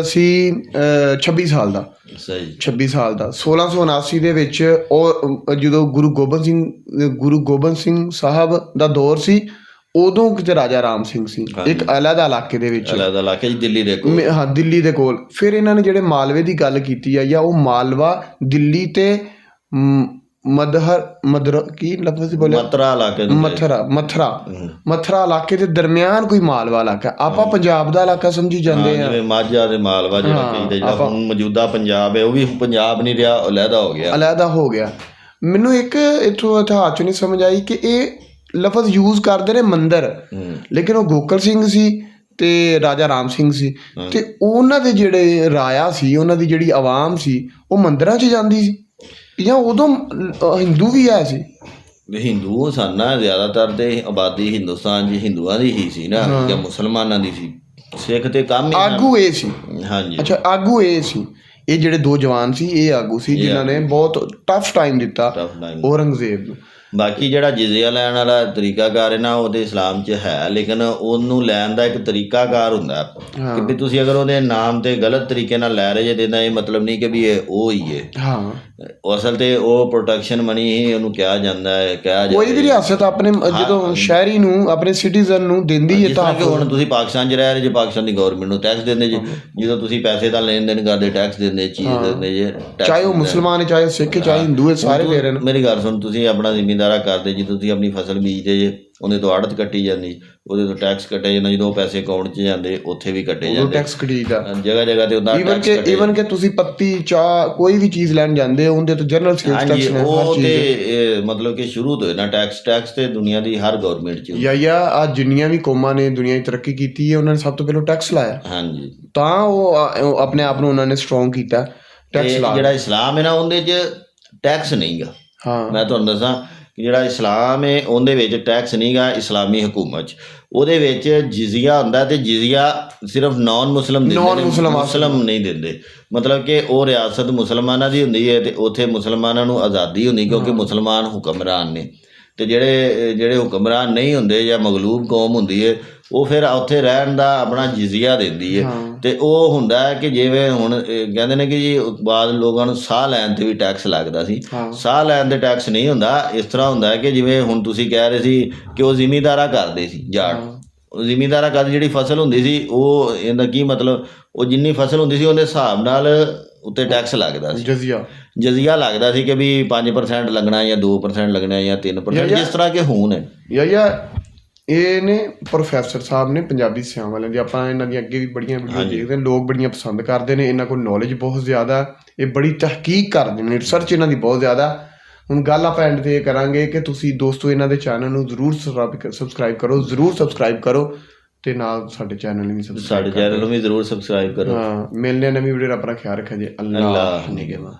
ਸੀ ਅਹ, 26 ਸਾਲ ਦਾ। ਸਹੀ 26 ਸਾਲ ਦਾ। 1679 ਦੇ ਵਿੱਚ ਉਹ ਜਦੋਂ ਗੁਰੂ ਗੋਬਿੰਦ ਸਿੰਘ ਗੁਰੂ ਗੋਬਿੰਦ ਸਿੰਘ ਸਾਹਿਬ ਦਾ ਦੌਰ ਸੀ ਉਦੋਂ ਕਿਤੇ ਰਾਜਾ ਰਾਮ ਸਿੰਘ ਸੀ ਇੱਕ ਅਲੱਗਾ ਇਲਾਕੇ ਦੇ ਵਿੱਚ। ਅਲੱਗ ਇਲਾਕੇ 'ਚ ਦਿੱਲੀ ਦੇ ਕੋਲ। ਹਾਂ ਦਿੱਲੀ ਦੇ ਕੋਲ। ਫਿਰ ਇਹਨਾਂ ਨੇ ਜਿਹੜੇ ਮਾਲਵੇ ਦੀ ਗੱਲ ਕੀਤੀ ਆ ਜਾਂ ਉਹ ਮਾਲਵਾ ਦਿੱਲੀ ਤੇ ਮਦਹਰ ਮਦਰ ਕੀ ਲਫ਼ਜ਼ ਸੀ ਬੋਲਿਆ? ਮਤਰਾ ਇਲਾਕੇ ਨੂੰ ਮਥਰਾ ਮਥਰਾ। ਮਥਰਾ ਇਲਾਕੇ ਦੇ ਦਰਮਿਆਨ ਕੋਈ ਮਾਲਵਾ ਇਲਾਕਾ ਆਪਾਂ ਪੰਜਾਬ ਦਾ ਇਲਾਕਾ ਸਮਝੀ ਜਾਂਦੇ ਆ। ਜਿਵੇਂ ਮਾਝਾ ਦੇ ਮਾਲਵਾ ਜਿਹੜਾ ਕਹਿੰਦੇ ਜਿਹੜਾ ਹੁਣ ਮੌਜੂਦਾ ਪੰਜਾਬ ਹੈ ਉਹ ਵੀ ਪੰਜਾਬ ਨਹੀਂ ਰਿਹਾ ਲਹਿਦਾ ਹੋ ਗਿਆ। ਅਲੱਗਾ ਹੋ ਗਿਆ। ਮੈਨੂੰ ਇੱਕ ਇਥੋਂ ਇਤਿਹਾਸ ਚ ਨਹੀਂ ਸਮਝ ਆਈ ਕਿ ਇਹ ਲਫ਼ਜ਼ ਯੂਜ਼ ਕਰਦੇ ਨੇ ਮੰਦਰ। ਲੇਕਿਨ ਉਹ ਗੋਕਲ ਸਿੰਘ ਸੀ ਤੇ ਰਾਜਾ ਰਾਮ ਸਿੰਘ ਸੀ। ਤੇ ਉਹਨਾਂ ਦੇ ਜਿਹੜੇ ਰਾਇਆ ਸੀ ਉਹਨਾਂ ਦੀ ਜਿਹੜੀ ਆਵਾਮ ਸੀ ਉਹ ਮੰਦਰਾਂ 'ਚ ਜਾਂਦੀ ਸੀ। ਜਾਂ ਉਦੋਂ ਹਿੰਦੂ ਵੀ ਆਏ ਸੀ। ਹਿੰਦੂ ਸਨ ਜ਼ਿਆਦਾਤਰ ਤੇ ਆਬਾਦੀ ਹਿੰਦੁਸਤਾਨ 'ਚ ਹਿੰਦੂਆਂ ਦੀ ਹੀ ਸੀ ਨਾ ਜਾਂ ਮੁਸਲਮਾਨਾਂ ਦੀ ਸੀ। ਸਿੱਖ ਤੇ ਕੰਮ ਹੀ ਆਗੂ ਇਹ ਸੀ। ਹਾਂਜੀ। ਅੱਛਾ ਆਗੂ ਇਹ ਸੀ। ਇਹ ਜਿਹੜੇ ਦੋ ਜਵਾਨ ਸੀ ਇਹ ਆਗੂ ਸੀ ਜਿਨ੍ਹਾਂ ਨੇ ਬਹੁਤ ਟਫ ਟਾਈਮ ਦਿੱਤਾ। ਔਰੰਗਜ਼ੇਬ ਨੂੰ। ਬਾਕੀ ਜਿਹੜਾ ਜਿਜ਼ੀਆ ਲੈਣ ਵਾਲਾ ਤਰੀਕਾਕਾਰ ਹੈ ਨਾ ਉਹਦੇ ਇਸਲਾਮ 'ਚ ਹੈ ਲੇਕਿਨ ਉਹਨੂੰ ਲੈਣ ਦਾ ਇੱਕ ਤਰੀਕਾਕਾਰ ਹੁੰਦਾ। ਕਿ ਵੀ ਤੁਸੀਂ ਅਗਰ ਉਹਦੇ ਨਾਮ ਤੇ ਗਲਤ ਤਰੀਕੇ ਨਾਲ ਲੈ ਰਹੇ ਜੇ ਤੇ ਇਹ ਮਤਲਬ ਨਹੀਂ ਕਿ ਵੀ ਇਹ ਉਹ ਹੀ। ਹੈ। ਅਸਲ ਤੇ ਉਹ ਪ੍ਰੋਟੈਕਸ਼ਨ ਮਨੀ ਹੀ ਉਹਨੂੰ ਕਿਹਾ ਜਾਂਦਾ ਹੈ ਕਿਹਾ ਕੋਈ ਵੀ ਜਾਂਦਾ ਰਿਆਸਤ ਆਪਣੇ ਜਦੋਂ ਸ਼ਹਿਰੀ ਨੂੰ ਆਪਣੇ ਸਿਟੀਜ਼ਨ ਨੂੰ ਦਿੰਦੀ ਹੈ ਤਾਂ ਕਿ ਹੁਣ ਤੁਸੀਂ ਪਾਕਿਸਤਾਨ 'ਚ ਰਹਿ ਰਹੇ ਜੇ ਪਾਕਿਸਤਾਨ ਦੀ ਗਵਰਨਮੈਂਟ ਨੂੰ ਟੈਕਸ ਦਿੰਦੇ ਜੇ ਜਦੋਂ ਤੁਸੀਂ ਪੈਸੇ ਦਾ ਲੈਣ ਦੇਣ ਕਰਦੇ ਟੈਕਸ ਦਿੰਦੇ ਚੀਜ਼ ਦਿੰਦੇ ਜੇ ਚਾਹੇ ਉਹ। ਮੁਸਲਮਾਨ ਹੈ ਚਾਹੇ ਸਿੱਖ ਚਾਹੇ ਹਿੰਦੂ ਹੈ ਸਾਰੇ ਦੇ ਰਹੇ ਨੇ। ਮੇਰੀ ਗੱਲ ਸੁਣ ਤੁਸੀਂ ਆਪਣਾ ਜ਼ਿਮੀਂਦਾਰਾ ਕਰਦੇ ਜਦੋਂ ਤੁਸੀਂ ਆਪਣੀ ਫਸਲ ਬੀਜਦੇ ਜੇ ਉਹਦੇ ਤੋਂ ਆੜਤ ਕੱਟੀ ਜਾਂਦੀ ਉਹਦੇ ਤੋਂ ਟੈਕਸ ਕੱਟਿਆ ਜਾਂਦਾ ਜਦੋਂ ਉਹ ਪੈਸੇ ਅਕਾਊਂਟ 'ਚ ਜਾਂਦੇ ਉੱਥੇ ਵੀ ਕੱਟੇ ਉਹ ਜਾਂਦੇ। ਟੈਕਸ ਕਟੀਦਾ। ਜਗ੍ਹਾ ਜਗ੍ਹਾ ਤੇ ਉਹਦਾ ਈਵਨ ਕਿ ਈਵਨ ਕਿ ਤੁਸੀਂ ਪੱਤੀ ਚਾਹ ਕੋਈ ਵੀ ਚੀਜ਼ ਲੈਣ ਜਾਂਦੇ ਹੋ ਉਹਦੇ ਤੋਂ ਜਨਰਲ ਸੇਲਸ ਟੈਕਸ ਨੇ ਹਰ ਉਹ ਤੇ ਮਤਲਬ ਕਿ ਸ਼ੁਰੂ ਤੋਂ ਇਹਨਾਂ ਟੈਕਸ ਟੈਕਸ ਤੇ ਦੁਨੀਆ ਦੀ ਹਰ ਗਵਰਨਮੈਂਟ 'ਚ ਜਾਂ ਜਾਂ ਆ ਜਿੰਨੀਆਂ ਵੀ ਕੌਮਾਂ ਨੇ ਦੁਨੀਆ 'ਚ ਤਰੱਕੀ ਕੀਤੀ ਹੈ ਉਹਨਾਂ ਨੇ ਸਭ ਤੋਂ ਪਹਿਲਾਂ ਟੈਕਸ ਲਾਇਆ। ਹਾਂਜੀ। ਤਾਂ ਉਹ ਉਹ ਆਪਣੇ ਆਪ ਨੂੰ ਉਹਨਾਂ ਨੇ ਸਟਰੋਂਗ ਕੀਤਾ ਟੈਕਸ ਲਾ ਜਿਹੜਾ ਇਸਲਾਮ ਹੈ ਨਾ ਉਹਦੇ 'ਚ ਟੈਕਸ ਨਹੀਂਗਾ। ਹਾਂ। ਮੈਂ ਤੁਹਾਨੂੰ ਦੱਸਾਂ ਕਿ ਜਿਹੜਾ ਇਸਲਾਮ ਹੈ ਉਹਦੇ ਵਿੱਚ ਟੈਕਸ ਨਹੀਂਗਾ ਇਸਲਾਮੀ ਹਕੂਮਤ 'ਚ। ਉਹਦੇ ਵਿੱਚ ਜਿਜ਼ੀਆ ਹੁੰਦਾ ਤੇ ਜਿਜ਼ੀਆ ਸਿਰਫ ਨਾਨ ਮੁਸਲਮ ਦਿੰਦੇ ਨੇ। ਮੁਸਲਮ ਨਹੀਂ ਦਿੰਦੇ। ਮਤਲਬ ਕਿ ਉਹ ਰਿਆਸਤ ਮੁਸਲਮਾਨਾਂ ਦੀ ਹੁੰਦੀ ਹੈ ਤੇ ਉੱਥੇ ਮੁਸਲਮਾਨਾਂ ਨੂੰ ਆਜ਼ਾਦੀ ਹੁੰਦੀ ਕਿਉਂਕਿ ਮੁਸਲਮਾਨ ਹੁਕਮਰਾਨ ਨੇ। ਤੇ ਜਿਹੜੇ ਜਿਹੜੇ ਹੁਕਮਰਾਨ ਨਹੀਂ ਹੁੰਦੇ ਜਾਂ ਮਗਲੂਬ ਕੌਮ ਹੁੰਦੀ ਹੈ ਉਹ ਫਿਰ ਉੱਥੇ ਰਹਿਣ ਦਾ ਆਪਣਾ ਜਿਜ਼ੀਆ ਦਿੰਦੀ ਹੈ। ਤੇ ਉਹ ਹੁੰਦਾ ਹੈ ਕਿ ਜਿਵੇਂ ਹੁਣ ਕਹਿੰਦੇ ਨੇ ਕਿ ਜੀ ਬਾਅਦ ਲੋਕਾਂ ਨੂੰ ਸਾਹ ਲੈਣ ਤੇ ਵੀ ਟੈਕਸ ਲੱਗਦਾ ਸੀ। ਸਾਹ ਲੈਣ ਤੇ ਟੈਕਸ ਨਹੀਂ ਹੁੰਦਾ। ਇਸ ਤਰ੍ਹਾਂ ਹੁੰਦਾ ਹੈ ਕਿ ਜਿਵੇਂ ਹੁਣ ਤੁਸੀਂ ਕਹਿ ਰਹੇ ਸੀ ਕਿ ਉਹ ਜ਼ਿਮੀਂਦਾਰਾ ਕਰਦੇ ਸੀ ਉਹ ਜ਼ਿਮੀਂਦਾਰਾ ਕਰਦੇ ਜਿਹੜੀ ਫਸਲ ਹੁੰਦੀ ਸੀ ਉਹ ਇਹਦਾ ਕੀ ਮਤਲਬ ਉਹ ਜਿੰਨੀ ਫਸਲ ਹੁੰਦੀ ਸੀ ਉਹਦੇ ਹਿਸਾਬ ਨਾਲ ਉੱਤੇ ਟੈਕਸ ਲੱਗਦਾ ਸੀ। ਜਜ਼ੀਆ। ਜਜ਼ੀਆ ਲੱਗਦਾ ਸੀ ਕਿ ਵੀ 5% ਲੱਗਣਾ ਜਾਂ 2% ਲੱਗਣਾ ਜਾਂ 3% ਜਿਸ ਤਰ੍ਹਾਂ ਕਿ ਹੁਣ ਹੈ। ਯਾ ਯਾ ਇਹ ਨੇ ਪ੍ਰੋਫੈਸਰ ਸਾਹਿਬ ਨੇ ਪੰਜਾਬੀ ਸਿਆਮ ਵਾਲਿਆਂ ਦੀ ਆਪਾਂ ਇਹਨਾਂ ਦੀਆਂ ਅੱਗੇ ਵੀ ਬੜੀਆਂ ਵੀਡੀਓ ਦੇਖਦੇ ਹਾਂ ਲੋਕ ਬੜੀਆਂ ਪਸੰਦ ਕਰਦੇ ਨੇ ਇਹਨਾਂ ਕੋਲ ਨੌਲੇਜ ਬਹੁਤ ਜ਼ਿਆਦਾ ਇਹ ਬੜੀ ਤਹਿਕੀਕ ਕਰਦੇ ਨੇ ਰਿਸਰਚ ਇਹਨਾਂ ਦੀ ਬਹੁਤ ਜ਼ਿਆਦਾ। ਹੁਣ ਗੱਲ ਆਪਾਂ ਐਂਡ ਤੇ ਇਹ ਕਰਾਂਗੇ ਕਿ ਤੁਸੀਂ ਦੋਸਤੋ ਇਹਨਾਂ ਦੇ ਚੈਨਲ ਨੂੰ ਜ਼ਰੂਰ ਸਬਸਕ੍ਰਾਈਬ ਕਰੋ ਜ਼ਰੂਰ ਸਬਸਕ੍ਰਾਈਬ ਕਰੋ ਤੇ ਨਾਲ ਸਾਡੇ ਚੈਨਲ ਨੂੰ ਵੀ ਸਾਡੇ ਸਬਸਕ੍ਰਾਈਬ ਚੈਨਲ ਨੂੰ ਵੀ ਜ਼ਰੂਰ ਸਬਸਕ੍ਰਾਈਬ ਕਰੋ। ਹਾਂ ਮਿਲਨੇ ਨਵੀਂ ਵੀਡੀਓ ਆਪਣਾ ਖਿਆਲ ਰੱਖਿਆ ਜੀ। ਅੱਲਾਹ ਅੱਲਾਹ ਨਿਗਹਿਬਾਨ